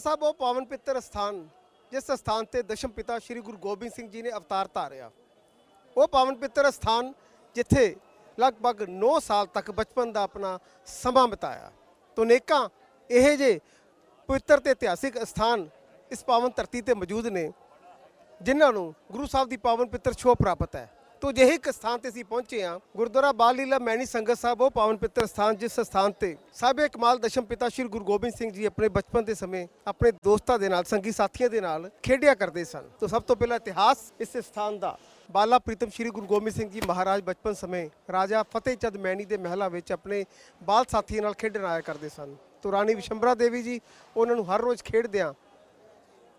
ਸਾਹਿਬ, ਉਹ ਪਾਵਨ ਪਿੱਤਰ ਸਥਾਨ, ਜਿਸ ਸਥਾਨ ਤੇ ਦਸ਼ਮ ਪਿਤਾ ਸ੍ਰੀ ਗੁਰੂ ਗੋਬਿੰਦ ਸਿੰਘ ਜੀ ਨੇ ਅਵਤਾਰ ਧਾਰਿਆ। ਉਹ ਪਾਵਨ ਪਿੱਤਰ ਸਥਾਨ, ਜਿੱਥੇ ਲਗਭਗ 9 ਸਾਲ ਤੱਕ ਬਚਪਨ ਦਾ ਆਪਣਾ ਸਮਾਂ ਬਿਤਾਇਆ। ਤੋਂ ਨੇਕਾਂ ਇਹ ਜੇ ਪਵਿੱਤਰ ਤੇ ਇਤਿਹਾਸਿਕ ਸਥਾਨ ਇਸ ਪਾਵਨ ਧਰਤੀ ਤੇ ਮੌਜੂਦ ਨੇ, ਜਿਨ੍ਹਾਂ ਨੂੰ ਗੁਰੂ ਸਾਹਿਬ ਦੀ ਪਾਵਨ ਪਿੱਤਰ ਛੋਹ ਪ੍ਰਾਪਤ ਹੈ। ਤੋਂ ਜਿਹੇ ਇੱਕ ਸਥਾਨ ਤੇ ਅਸੀਂ ਪਹੁੰਚੇ ਹਾਂ, ਗੁਰਦੁਆਰਾ ਬਾਲ ਲੀਲਾ ਮੈਣੀ ਸੰਗਤ ਸਾਹਿਬ, ਉਹ ਪਾਵਨ ਪਿੱਤਰ ਸਥਾਨ ਜਿਸ ਸਥਾਨ ਤੇ ਸਾਹਿਬੇ ਕਮਾਲ ਦਸ਼ਮ ਪਿਤਾ ਸ੍ਰੀ ਗੁਰੂ ਗੋਬਿੰਦ ਸਿੰਘ ਜੀ ਆਪਣੇ ਬਚਪਨ ਦੇ ਸਮੇਂ ਆਪਣੇ ਦੋਸਤਾਂ ਦੇ ਨਾਲ, ਸੰਗੀ ਸਾਥੀਆਂ ਦੇ ਨਾਲ ਖੇਡਿਆ ਕਰਦੇ ਸਨ। ਤੋਂ ਸਭ ਤੋਂ ਪਹਿਲਾ ਇਤਿਹਾਸ ਇਸ ਸਥਾਨ ਦਾ। ਬਾਲਾ ਪ੍ਰੀਤਮ ਸ੍ਰੀ ਗੁਰੂ ਗੋਬਿੰਦ ਸਿੰਘ ਜੀ ਮਹਾਰਾਜ ਬਚਪਨ ਸਮੇਂ ਰਾਜਾ ਫਤਿਹ ਚੰਦ ਮੈਣੀ ਦੇ ਮਹਿਲਾਂ ਵਿੱਚ ਆਪਣੇ ਬਾਲ ਸਾਥੀਆਂ ਨਾਲ ਖੇਡਣ ਆਇਆ ਕਰਦੇ ਸਨ। ਤੋਂ ਰਾਣੀ ਵਿਸ਼ੰਬਰਾ ਦੇਵੀ ਜੀ, ਉਹਨਾਂ ਨੂੰ ਹਰ ਰੋਜ਼ ਖੇਡਦਿਆਂ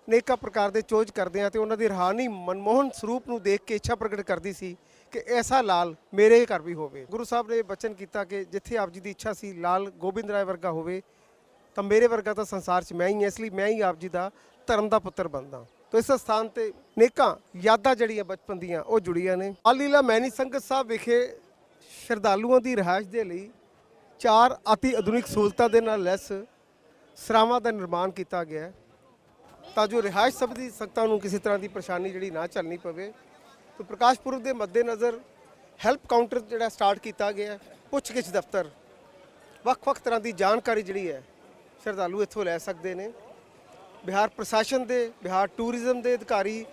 ਅਨੇਕਾਂ ਪ੍ਰਕਾਰ ਦੇ ਚੋਜ ਕਰਦੇ ਆ ਤੇ ਉਹਨਾਂ ਦੀ ਰਹਾਨੀ ਮਨਮੋਹਨ ਸਰੂਪ ਨੂੰ ਦੇਖ ਕੇ ਇੱਛਾ ਪ੍ਰਗਟ ਕਰਦੀ ਸੀ ਕਿ ਐਸਾ ਲਾਲ ਮੇਰੇ ਘਰ ਵੀ ਹੋਵੇ। ਗੁਰੂ ਸਾਹਿਬ ਨੇ ਬਚਨ ਕੀਤਾ ਕਿ ਜਿੱਥੇ ਆਪ ਜੀ ਦੀ ਇੱਛਾ ਸੀ ਲਾਲ ਗੋਬਿੰਦ ਰਾਏ ਵਰਗਾ ਹੋਵੇ, ਤਾਂ ਮੇਰੇ ਵਰਗਾ ਤਾਂ ਸੰਸਾਰ 'ਚ ਮੈਂ ਹੀ ਹਾਂ, ਇਸ ਲਈ ਮੈਂ ਹੀ ਆਪ ਜੀ ਦਾ ਧਰਮ ਦਾ ਪੁੱਤਰ ਬਣਦਾ। ਤੋ ਇਸ ਸਥਾਨ ਤੇ ਨੇਕਾਂ ਯਾਦਾਂ ਜਿਹੜੀਆਂ ਬਚਪਨ ਦੀਆਂ ਉਹ ਜੁੜੀਆਂ ਨੇ। ਆਲੀਲਾ ਮੈਨੀ ਸੰਗਤ ਸਾਹਿਬ ਵਿਖੇ ਸ਼ਰਧਾਲੂਆਂ ਦੀ ਰਿਹਾਇਸ਼ ਦੇ ਲਈ ਚਾਰ ਅਤੀ ਆਧੁਨਿਕ ਸਹੂਲਤਾਂ ਦੇ ਨਾਲ ਲੈਸ ਸਰਾਵਾਂ ਦਾ ਨਿਰਮਾਣ ਕੀਤਾ ਗਿਆ। ਹੈ ਤਾਂ ਜੋ ਰਿਹਾਇਸ਼ ਸਭ ਦੀ ਸੰਗਤਾਂ ਨੂੰ ਕਿਸੇ ਤਰ੍ਹਾਂ ਦੀ ਪਰੇਸ਼ਾਨੀ ਜਿਹੜੀ ਨਾ ਚੱਲਣੀ ਪਵੇ, ਤਾਂ ਪ੍ਰਕਾਸ਼ ਪੁਰਬ ਦੇ ਮੱਦੇਨਜ਼ਰ ਹੈਲਪ ਕਾਊਂਟਰ ਜਿਹੜਾ ਸਟਾਰਟ ਕੀਤਾ ਗਿਆ ਹੈ, ਪੁੱਛਗਿੱਛ ਦਫ਼ਤਰ। ਵੱਖ-ਵੱਖ ਤਰ੍ਹਾਂ ਦੀ ਜਾਣਕਾਰੀ ਜਿਹੜੀ ਹੈ, ਸ਼ਰਧਾਲੂ ਇੱਥੋਂ ਲੈ ਸਕਦੇ ਨੇ। ਬਿਹਾਰ ਪ੍ਰਸ਼ਾਸਨ ਦੇ, ਬਿਹਾਰ ਟੂਰਿਜ਼ਮ ਦੇ ਅਧਿਕਾਰੀ,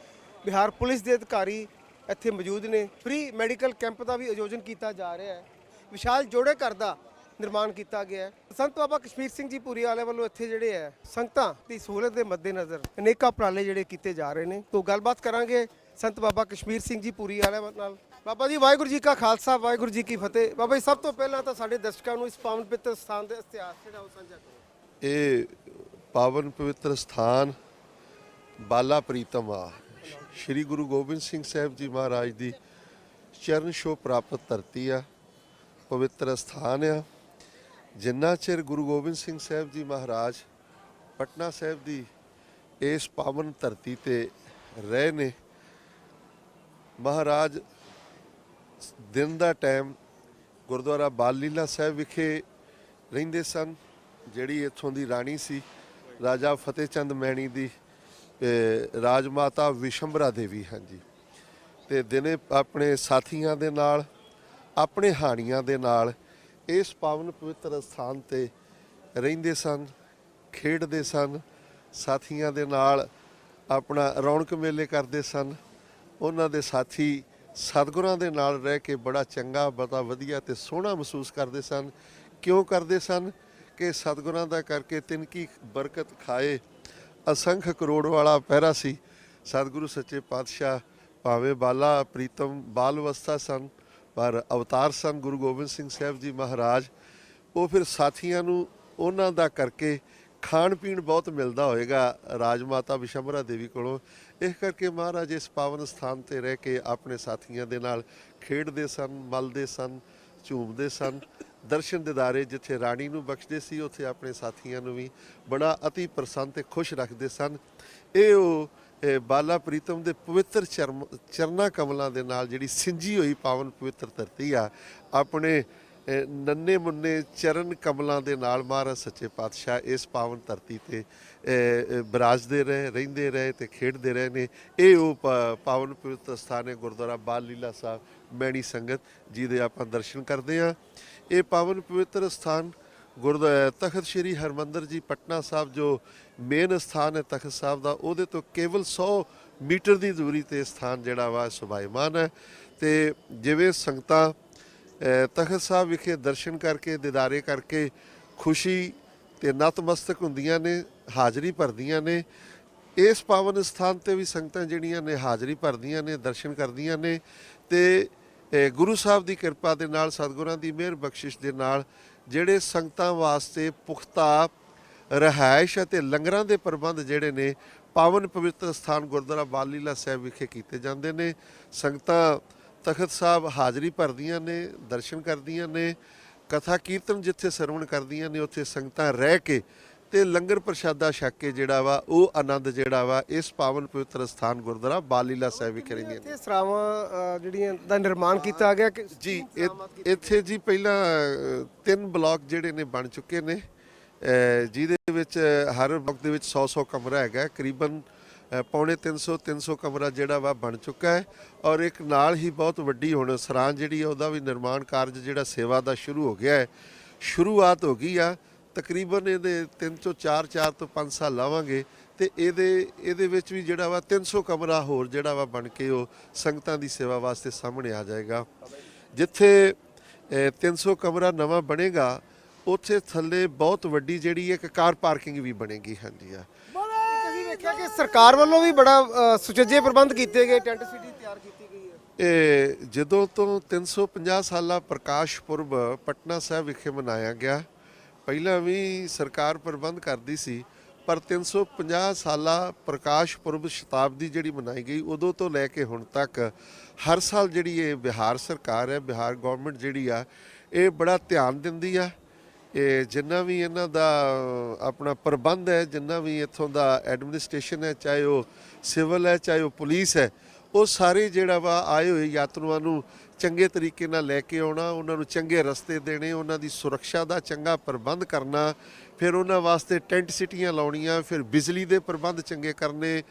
ਬਿਹਾਰ ਪੁਲਿਸ ਦੇ ਅਧਿਕਾਰੀ ਇੱਥੇ ਮੌਜੂਦ ਨੇ। ਫ੍ਰੀ ਮੈਡੀਕਲ ਕੈਂਪ ਦਾ ਵੀ ਆਯੋਜਨ ਕੀਤਾ ਜਾ ਰਿਹਾ ਹੈ। ਵਿਸ਼ਾਲ ਜੋੜੇ ਘਰ ਦਾ ਨਿਰਮਾਣ ਕੀਤਾ ਗਿਆ ਹੈ। ਸੰਤ ਬਾਬਾ ਕਸ਼ਮੀਰ ਸਿੰਘ ਜੀ ਪੂਰੀ ਵਾਲੇ ਵੱਲੋਂ ਇੱਥੇ ਜਿਹੜੇ ਹੈ, ਸੰਗਤਾਂ ਦੀ ਸਹੂਲਤ ਦੇ ਮੱਦੇਨਜ਼ਰ ਅਨੇਕਾਂ ਉਪਰਾਲੇ ਜਿਹੜੇ ਕੀਤੇ ਜਾ ਰਹੇ ਨੇ। ਤੋਂ ਗੱਲਬਾਤ ਕਰਾਂਗੇ ਸੰਤ ਬਾਬਾ ਕਸ਼ਮੀਰ ਸਿੰਘ ਜੀ ਪੂਰੀ ਵਾਲੇ ਨਾਲ। ਬਾਬਾ ਜੀ, ਵਾਹਿਗੁਰੂ ਜੀ ਕਾ ਖਾਲਸਾ, ਵਾਹਿਗੁਰੂ ਜੀ ਕੀ ਫਤਿਹ। ਬਾਬਾ ਜੀ, ਸਭ ਤੋਂ ਪਹਿਲਾਂ ਤਾਂ ਸਾਡੇ ਦਰਸ਼ਕਾਂ ਨੂੰ ਇਸ ਪਾਵਨ ਪਵਿੱਤਰ ਸਥਾਨ ਦੇ ਇਤਿਹਾਸ ਜਿਹੜਾ ਉਹ ਸਾਂਝਾ ਕਰੋ। ਇਹ ਪਾਵਨ ਪਵਿੱਤਰ ਸਥਾਨ ਬਾਲਾ ਪ੍ਰੀਤਮ ਆ ਸ਼੍ਰੀ ਗੁਰੂ ਗੋਬਿੰਦ ਸਿੰਘ ਸਾਹਿਬ ਜੀ ਮਹਾਰਾਜ ਦੀ ਚਰਨ ਛੋਹ ਪ੍ਰਾਪਤ ਧਰਤੀ ਆ। ਪਵਿੱਤਰ ਸਥਾਨ ਆ। ਜਿੰਨਾ ਚਿਰ ਗੁਰੂ ਗੋਬਿੰਦ ਸਿੰਘ ਸਾਹਿਬ ਜੀ ਮਹਾਰਾਜ ਪਟਨਾ ਸਾਹਿਬ ਦੀ ਇਸ ਪਾਵਨ ਧਰਤੀ ਤੇ ਰਹੇ ਨੇ ਮਹਾਰਾਜ ਦਿਨ ਦਾ ਟਾਈਮ ਗੁਰਦੁਆਰਾ ਬਾਲ ਲੀਲਾ ਸਾਹਿਬ ਵਿਖੇ ਰਹਿੰਦੇ ਸਨ ਜਿਹੜੀ ਇੱਥੋਂ ਦੀ ਰਾਣੀ ਸੀ ਰਾਜਾ ਫਤਿਹ ਚੰਦ ਮੈਣੀ ਦੀ ਅਹ, ਰਾਜਮਾਤਾ ਵਿਸ਼ੰਬਰਾ ਦੇਵੀ ਹਾਂਜੀ। ਤੇ ਦਿਨੇ ਆਪਣੇ ਸਾਥੀਆਂ ਦੇ ਨਾਲ ਆਪਣੇ ਹਾਣੀਆਂ ਦੇ ਨਾਲ ਇਸ ਪਾਵਨ ਪਵਿੱਤਰ ਸਥਾਨ ਤੇ ਰਹਿੰਦੇ ਸਨ, ਖੇਡਦੇ ਸਨ, ਸਾਥੀਆਂ ਦੇ ਨਾਲ ਆਪਣਾ ਰੌਣਕ ਮੇਲੇ ਕਰਦੇ ਸਨ। ਉਹਨਾਂ ਦੇ ਸਾਥੀ ਸਤਿਗੁਰਾਂ ਦੇ ਨਾਲ ਰਹਿ ਕੇ ਬੜਾ ਚੰਗਾ, ਬੜਾ ਵਧੀਆ ਤੇ ਸੋਹਣਾ ਮਹਿਸੂਸ ਕਰਦੇ ਸਨ। ਕਿਉਂ ਕਰਦੇ ਸਨ? ਕਿ ਸਤਿਗੁਰਾਂ ਦਾ ਕਰਕੇ ਤਿਨਕੀ ਬਰਕਤ ਖਾਏ। ਅਸੰਖ ਕਰੋੜ ਵਾਲਾ ਪਹਿਰਾ ਸੀ। ਸਤਿਗੁਰੂ ਸੱਚੇ ਪਾਤਸ਼ਾਹ ਭਾਵੇਂ ਬਾਲਾ, ਪ੍ਰੀਤਮ, ਬਾਲ ਅਵਸਥਾ ਸਨ। ਪਰ ਅਵਤਾਰ ਸਨ ਗੁਰੂ ਗੋਬਿੰਦ ਸਿੰਘ ਸਾਹਿਬ ਜੀ ਮਹਾਰਾਜ, ਉਹ ਫਿਰ ਸਾਥੀਆਂ ਨੂੰ ਉਹਨਾਂ ਦਾ ਕਰਕੇ ਖਾਣ ਪੀਣ ਬਹੁਤ ਮਿਲਦਾ ਹੋਏਗਾ ਰਾਜਮਾਤਾ ਵਿਸ਼ੰਬਰਾ ਦੇਵੀ ਕੋਲੋਂ। ਇਸ ਕਰਕੇ ਮਹਾਰਾਜ ਇਸ ਪਾਵਨ ਸਥਾਨ ਤੇ ਰਹਿ ਕੇ ਆਪਣੇ ਸਾਥੀਆਂ ਦੇ ਨਾਲ ਖੇਡਦੇ ਸਨ, ਮਲਦੇ ਸਨ, ਝੂਮਦੇ ਸਨ। ਦਰਸ਼ਨ ਦਿਦਾਰੇ ਜਿੱਥੇ ਰਾਣੀ ਨੂੰ ਬਖਸ਼ਦੇ ਸੀ, ਉੱਥੇ ਆਪਣੇ ਸਾਥੀਆਂ ਨੂੰ ਵੀ ਬੜਾ ਅਤੀ ਪ੍ਰਸੰਨ ਤੇ ਖੁਸ਼ ਰੱਖਦੇ ਸਨ। ਇਹ ਉਹ ਬਾਲਾ ਪ੍ਰੀਤਮ ਦੇ ਪਵਿੱਤਰ ਚਰਮ ਚਰਨਾ ਕਮਲਾਂ ਦੇ ਨਾਲ ਜਿਹੜੀ ਸਿੰਜੀ ਹੋਈ ਪਾਵਨ ਪਵਿੱਤਰ ਧਰਤੀ ਆ ਆਪਣੇ ਨੰਨੇ ਮੁੰਨੇ ਚਰਨ ਕਮਲਾਂ ਦੇ ਨਾਲ ਮਹਾਰਾਜ ਸੱਚੇ ਪਾਤਸ਼ਾਹ ਇਸ ਪਾਵਨ ਧਰਤੀ ਤੇ ਇਹ, ਬਿਰਾਜਦੇ ਰਹੇ ਰਹਿੰਦੇ ਰਹੇ ਤੇ ਖੇਡਦੇ ਰਹੇ ਨੇ। ਇਹ ਉਹ ਪ- ਪਾਵਨ ਪਵਿੱਤਰ ਸਥਾਨ ਹੈ ਗੁਰਦੁਆਰਾ ਬਾਲ ਲੀਲਾ ਸਾਹਿਬ ਮੈਣੀ ਸੰਗਤ ਜਿਹਦੇ ਆਪਾਂ ਦਰਸ਼ਨ ਕਰਦੇ ਆ ਇਹ ਪਾਵਨ ਪਵਿੱਤਰ ਸਥਾਨ ਗੁਰਦੁਆਰਾ ਤਖਤ ਸ੍ਰੀ ਹਰਮੰਦਰ ਜੀ, ਪਟਨਾ ਸਾਹਿਬ ਜੋ ਮੇਨ ਸਥਾਨ ਹੈ ਤਖਤ ਸਾਹਿਬ ਦਾ, ਉਹਦੇ ਤੋਂ ਕੇਵਲ 100 ਮੀਟਰ ਦੀ ਦੂਰੀ ਤੇ ਸਥਾਨ ਜਿਹੜਾ ਵਾ ਸੁਭਾਈਮਾਨ ਹੈ। ਤੇ ਜਿਵੇਂ ਸੰਗਤਾਂ ਤਖਤ ਸਾਹਿਬ ਵਿਖੇ ਦਰਸ਼ਨ ਕਰਕੇ, ਦਿਦਾਰੇ ਕਰਕੇ ਖੁਸ਼ੀ ਤੇ ਨਤਮਸਤਕ ਹੁੰਦੀਆਂ ਨੇ, ਹਾਜ਼ਰੀ ਭਰਦੀਆਂ ਨੇ। ਇਸ ਪਾਵਨ ਸਥਾਨ ਤੇ ਵੀ ਸੰਗਤਾਂ ਜਿਹੜੀਆਂ ਨੇ, ਹਾਜ਼ਰੀ ਭਰਦੀਆਂ ਨੇ, ਦਰਸ਼ਨ ਕਰਦੀਆਂ ਨੇ। ਤੇ ਗੁਰੂ ਸਾਹਿਬ ਦੀ ਕਿਰਪਾ ਦੇ ਨਾਲ, ਸਤਿਗੁਰਾਂ ਦੀ ਮਿਹਰ ਬਖਸ਼ਿਸ਼ ਦੇ ਨਾਲ ਜਿਹੜੇ ਸੰਗਤਾਂ ਵਾਸਤੇ ਪੁਖਤਾ ਰਹਾਇਸ਼ ਅਤੇ ਲੰਗਰਾਂ ਦੇ ਪ੍ਰਬੰਧ ਜਿਹੜੇ ਨੇ, ਪਾਵਨ ਪਵਿੱਤਰ ਸਥਾਨ ਗੁਰਦੁਆਰਾ ਬਾਲ ਲੀਲਾ ਸਾਹਿਬ ਵਿਖੇ ਕੀਤੇ ਜਾਂਦੇ ਨੇ। ਸੰਗਤਾਂ ਤਖਤ ਸਾਹਿਬ ਹਾਜ਼ਰੀ ਭਰਦੀਆਂ ਨੇ, ਦਰਸ਼ਨ ਕਰਦੀਆਂ ਨੇ, ਕਥਾ ਕੀਰਤਨ ਜਿੱਥੇ ਸਰਵਣ ਕਰਦੀਆਂ ਨੇ, ਉੱਥੇ ਸੰਗਤਾਂ ਰਹਿ ਕੇ ਤੇ ਲੰਗਰ ਪ੍ਰਸ਼ਾਦਾ ਛਕ ਕੇ ਜਿਹੜਾ ਵਾ ਉਹ ਆਨੰਦ ਜਿਹੜਾ ਵਾ ਇਸ ਪਾਵਨ ਪਵਿੱਤਰ ਸਥਾਨ ਗੁਰਦੁਆਰਾ ਬਾਲ ਲੀਲਾ ਸਾਹਿਬ ਵਿਖੇ ਰਹਿੰਦੀਆਂ ਨੇ। ਇੱਥੇ ਸਰਾਵਾਂ ਅ, ਜਿਹੜੀਆਂ ਦਾ ਨਿਰਮਾਣ ਕੀਤਾ ਗਿਆ ਕਿ ਜੀ ਇ- ਇੱਥੇ ਜੀ ਪਹਿਲਾਂ ਅ, ਤਿੰਨ ਬਲਾਕ ਜਿਹੜੇ ਨੇ ਬਣ ਚੁੱਕੇ ਨੇ। ਜਿਹਦੇ ਵਿੱਚ ਹਰ ਬਲਾਕ ਦੇ ਵਿੱਚ 100-100 ਕਮਰਾ ਹੈਗਾ ਹੈ। ਕਰੀਬਨ ਅਹ ਪੌਣੇ 300 300 ਕਮਰਾ ਜਿਹੜਾ ਵਾ ਬਣ ਚੁੱਕਾ ਹੈ। ਔਰ ਇੱਕ ਨਾਲ ਹੀ ਬਹੁਤ ਵੱਡੀ ਹੁਣ ਸਰਾਂ ਜਿਹੜੀ ਹੈ ਉਹਦਾ ਵੀ ਨਿਰਮਾਣ ਕਾਰਜ ਜਿਹੜਾ ਸੇਵਾ ਦਾ ਸ਼ੁਰੂ ਹੋ ਗਿਆ ਹੈ। ਸ਼ੁਰੂਆਤ ਹੋ ਗਈ ਆ ਤਕਰੀਬਨ ਇਹਦੇ 3 ਤੋਂ 4 4 ਤੋਂ 5 ਸਾਲ ਲਾਵਾਂਗੇ ਤੇ ਇਹਦੇ ਇਹਦੇ ਵਿੱਚ ਵੀ ਜਿਹੜਾ ਵਾ 300 ਕਮਰਾ ਹੋਰ ਜਿਹੜਾ ਵਾ ਬਣ ਕੇ ਉਹ ਸੰਗਤਾਂ ਦੀ ਸੇਵਾ ਵਾਸਤੇ ਸਾਹਮਣੇ ਆ ਜਾਏਗਾ। ਜਿੱਥੇ ਅਹ, 300 ਕਮਰਾ ਨਵਾਂ ਬਣੇਗਾ ਉੱਥੇ ਥੱਲੇ ਬਹੁਤ ਵੱਡੀ ਜਿਹੜੀ ਇੱਕ ਕਾਰ ਪਾਰਕਿੰਗ ਵੀ ਬਣੇਗੀ ਹਾਂਜੀ ਆ ਅਸੀਂ ਵੇਖਿਆ ਕਿ ਸਰਕਾਰ ਵੱਲੋਂ ਵੀ ਬੜਾ ਸੁਚੱਜੇ ਪ੍ਰਬੰਧ ਕੀਤੇ ਗਏ ਟੈਂਟ ਸਿਟੀ ਤਿਆਰ ਕੀਤੀ ਗਈ ਹੈ। ਇਹ ਜਦੋਂ ਤੋਂ 350 ਸਾਲਾ ਪ੍ਰਕਾਸ਼ ਪੁਰਬ ਪਟਨਾ ਸਾਹਿਬ ਵਿਖੇ ਮਨਾਇਆ ਗਿਆ ਪਹਿਲਾਂ ਵੀ ਸਰਕਾਰ ਪ੍ਰਬੰਧ ਕਰਦੀ ਸੀ, ਪਰ 350 ਸਾਲਾ ਪ੍ਰਕਾਸ਼ ਪੁਰਬ ਸ਼ਤਾਬਦੀ ਜਿਹੜੀ ਮਨਾਈ ਗਈ, ਉਦੋਂ ਤੋਂ ਲੈ ਕੇ ਹੁਣ ਤੱਕ ਹਰ ਸਾਲ ਜਿਹੜੀ ਇਹ ਬਿਹਾਰ ਸਰਕਾਰ ਹੈ, ਬਿਹਾਰ ਗਵਰਨਮੈਂਟ ਜਿਹੜੀ ਆ, ਇਹ ਬੜਾ ਧਿਆਨ ਦਿੰਦੀ ਆ। ਇਹ ਜਿੰਨਾ ਵੀ ਇਹਨਾਂ ਦਾ ਆਪਣਾ ਪ੍ਰਬੰਧ ਹੈ, ਜਿੰਨਾ ਵੀ ਇੱਥੋਂ ਦਾ ਐਡਮਿਨਿਸਟ੍ਰੇਸ਼ਨ ਹੈ, ਚਾਹੇ ਉਹ ਸਿਵਲ ਹੈ, ਚਾਹੇ ਉਹ ਪੁਲਿਸ ਹੈ, ਉਹ ਸਾਰੇ ਜਿਹੜਾ ਵਾ ਆਏ ਹੋਏ ਯਾਤਰੂਆਂ ਨੂੰ ਚੰਗੇ ਤਰੀਕੇ ਨਾਲ ਲੈ ਕੇ ਆਉਣਾ ਉਹਨਾਂ ਨੂੰ ਚੰਗੇ ਰਸਤੇ ਦੇਣੇ ਉਹਨਾਂ ਦੀ ਸੁਰੱਖਿਆ ਦਾ ਚੰਗਾ ਪ੍ਰਬੰਧ ਕਰਨਾ ਫਿਰ ਉਹਨਾਂ ਵਾਸਤੇ ਟੈਂਟ ਸਿਟੀਆਂ ਲਾਉਣੀਆਂ ਫਿਰ ਬਿਜਲੀ ਦੇ ਪ੍ਰਬੰਧ ਚੰਗੇ ਕਰਨੇ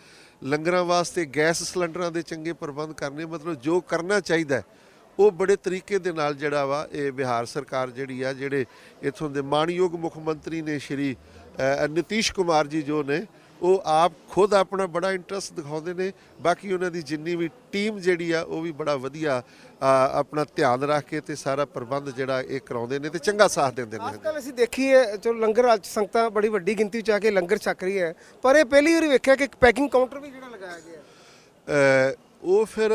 ਲੰਗਰਾਂ ਵਾਸਤੇ ਗੈਸ ਸਿਲੰਡਰਾਂ ਦੇ ਚੰਗੇ ਪ੍ਰਬੰਧ ਕਰਨੇ ਮਤਲਬ ਜੋ ਕਰਨਾ ਚਾਹੀਦਾ ਉਹ ਬੜੇ ਤਰੀਕੇ ਦੇ ਨਾਲ ਜਿਹੜਾ ਵਾ ਇਹ ਬਿਹਾਰ ਸਰਕਾਰ ਜਿਹੜੀ ਆ ਜਿਹੜੇ ਇਥੋਂ ਦੇ ਮਾਨਯੋਗ ਮੁੱਖ ਮੰਤਰੀ ਨੇ ਸ਼੍ਰੀ ਅ, ਨਿਤੀਸ਼ ਕੁਮਾਰ ਜੀ ਜੋ ਨੇ ਉਹ ਆਪ ਖੁਦ ਆਪਣਾ ਬੜਾ ਇੰਟਰਸਟ ਦਿਖਾਉਂਦੇ ਨੇ। ਬਾਕੀ ਉਹਨਾਂ ਦੀ ਜਿੰਨੀ ਵੀ ਟੀਮ ਜਿਹੜੀ ਆ ਉਹ ਵੀ ਬੜਾ ਵਧੀਆ ਆਪਣਾ ਧਿਆਨ ਰੱਖ ਕੇ ਤੇ ਸਾਰਾ ਪ੍ਰਬੰਧ ਜਿਹੜਾ ਇਹ ਕਰਾਉਂਦੇ ਨੇ ਤੇ ਚੰਗਾ ਸਾਥ ਦਿੰਦੇ ਨੇ। ਕੱਲ ਅਸੀਂ ਦੇਖੀਏ ਚਲੋ ਲੰਗਰ ਅੱਜ ਸੰਗਤਾਂ ਬੜੀ ਵੱਡੀ ਗਿਣਤੀ ਚ ਆ ਕੇ ਲੰਗਰ ਛਕ ਰਹੀ ਹੈ ਪਰ ਇਹ ਪਹਿਲੀ ਵਾਰੀ ਵੇਖਿਆ ਕਿ ਇੱਕ ਪੈਕਿੰਗ ਕਾਊਂਟਰ ਵੀ ਜਿਹੜਾ ਲਗਾਇਆ ਗਿਆ ਉਹ ਫਿਰ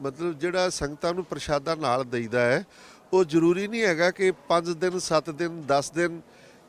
ਮਤਲਬ ਜਿਹੜਾ ਸੰਗਤਾਂ ਨੂੰ ਪ੍ਰਸ਼ਾਦਾ ਨਾਲ ਦੇਈਦਾ ਹੈ ਉਹ ਜ਼ਰੂਰੀ ਨਹੀਂ ਹੈਗਾ ਕਿ 5 ਦਿਨ 7 ਦਿਨ 10 ਦਿਨ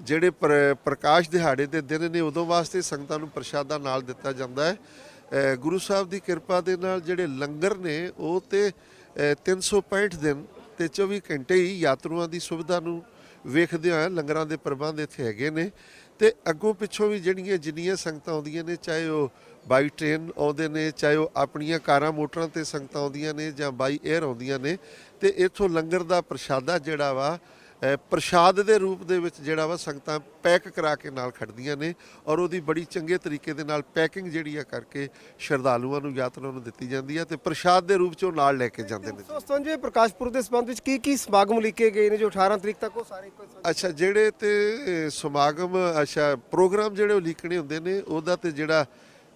ਜਿਹੜੇ ਪਰ- ਪ੍ਰਕਾਸ਼ ਦਿਹਾੜੇ ਦੇ ਦਿਨ ਨੇ ਉਦੋਂ ਵਾਸਤੇ ਸੰਗਤਾਂ ਨੂੰ ਪ੍ਰਸ਼ਾਦਾ ਨਾਲ ਦਿੱਤਾ ਜਾਂਦਾ ਹੈ। ਗੁਰੂ ਸਾਹਿਬ ਦੀ ਕਿਰਪਾ ਦੇ ਨਾਲ ਜਿਹੜੇ ਲੰਗਰ ਨੇ ਉਹ ਤੇ ਅ, 365 ਦਿਨ ਤੇ 24 ਘੰਟੇ ਹੀ ਯਾਤਰੂਆਂ ਦੀ ਸੁਵਿਧਾ ਨੂੰ ਵੇਖਦੇ ਹੋਏ ਲੰਗਰਾਂ ਦੇ ਪ੍ਰਬੰਧ ਇੱਥੇ ਹੈਗੇ ਨੇ। ਤੇ ਅੱਗੋਂ ਪਿੱਛੋਂ ਵੀ ਜਿਹੜੀਆਂ ਜਿੰਨੀਆਂ ਸੰਗਤਾਂ ਆਉਂਦੀਆਂ ਨੇ ਚਾਹੇ ਉਹ ਬਾਈ ਟ੍ਰੇਨ ਆਉਂਦੇ ਨੇ ਚਾਹੇ ਉਹ ਆਪਣੀਆਂ ਕਾਰਾਂ ਮੋਟਰਾਂ ਤੇ ਸੰਗਤਾਂ ਆਉਂਦੀਆਂ ਨੇ ਜਾਂ ਬਾਈ 에ਅਰ ਆਉਂਦੀਆਂ ਨੇ ਤੇ ਇੱਥੋਂ ਲੰਗਰ ਦਾ ਪ੍ਰਸ਼ਾਦਾ ਜਿਹੜਾ ਵਾ ਪ੍ਰਸ਼ਾਦ ਦੇ ਰੂਪ ਦੇ ਵਿੱਚ ਜਿਹੜਾ ਵਾ ਸੰਗਤਾਂ ਪੈਕ ਕਰਾ ਕੇ ਨਾਲ ਖੜਦੀਆਂ ਨੇ ਔਰ ਉਹਦੀ ਬੜੀ ਚੰਗੇ ਤਰੀਕੇ ਦੇ ਨਾਲ ਪੈਕਿੰਗ ਜਿਹੜੀ ਆ ਕਰਕੇ ਸ਼ਰਧਾਲੂਆਂ ਨੂੰ ਯਾਤਰੀਆਂ ਨੂੰ ਦਿੱਤੀ ਜਾਂਦੀ ਹੈ ਤੇ ਪ੍ਰਸ਼ਾਦ ਦੇ ਰੂਪ ਚ ਉਹ ਨਾਲ ਲੈ ਕੇ ਜਾਂਦੇ ਨੇ। 357 ਪ੍ਰਕਾਸ਼ਪੁਰ ਦੇ ਸੰਬੰਧ ਵਿੱਚ ਕੀ ਕੀ ਸਮਾਗਮ ਲਿਖੇ ਗਏ ਨੇ ਜੋ 18 ਤਰੀਕ ਤੱਕ ਉਹ ਸਾਰੇ ਅੱਛਾ ਜਿਹੜੇ ਤੇ ਸਮਾਗਮ ਅੱਛਾ ਪ੍ਰੋਗਰਾਮ ਜਿਹੜੇ ਉਹ ਲੀਕਣੇ ਹੁੰਦੇ ਨੇ ਉਹਦਾ ਤੇ ਜਿਹੜਾ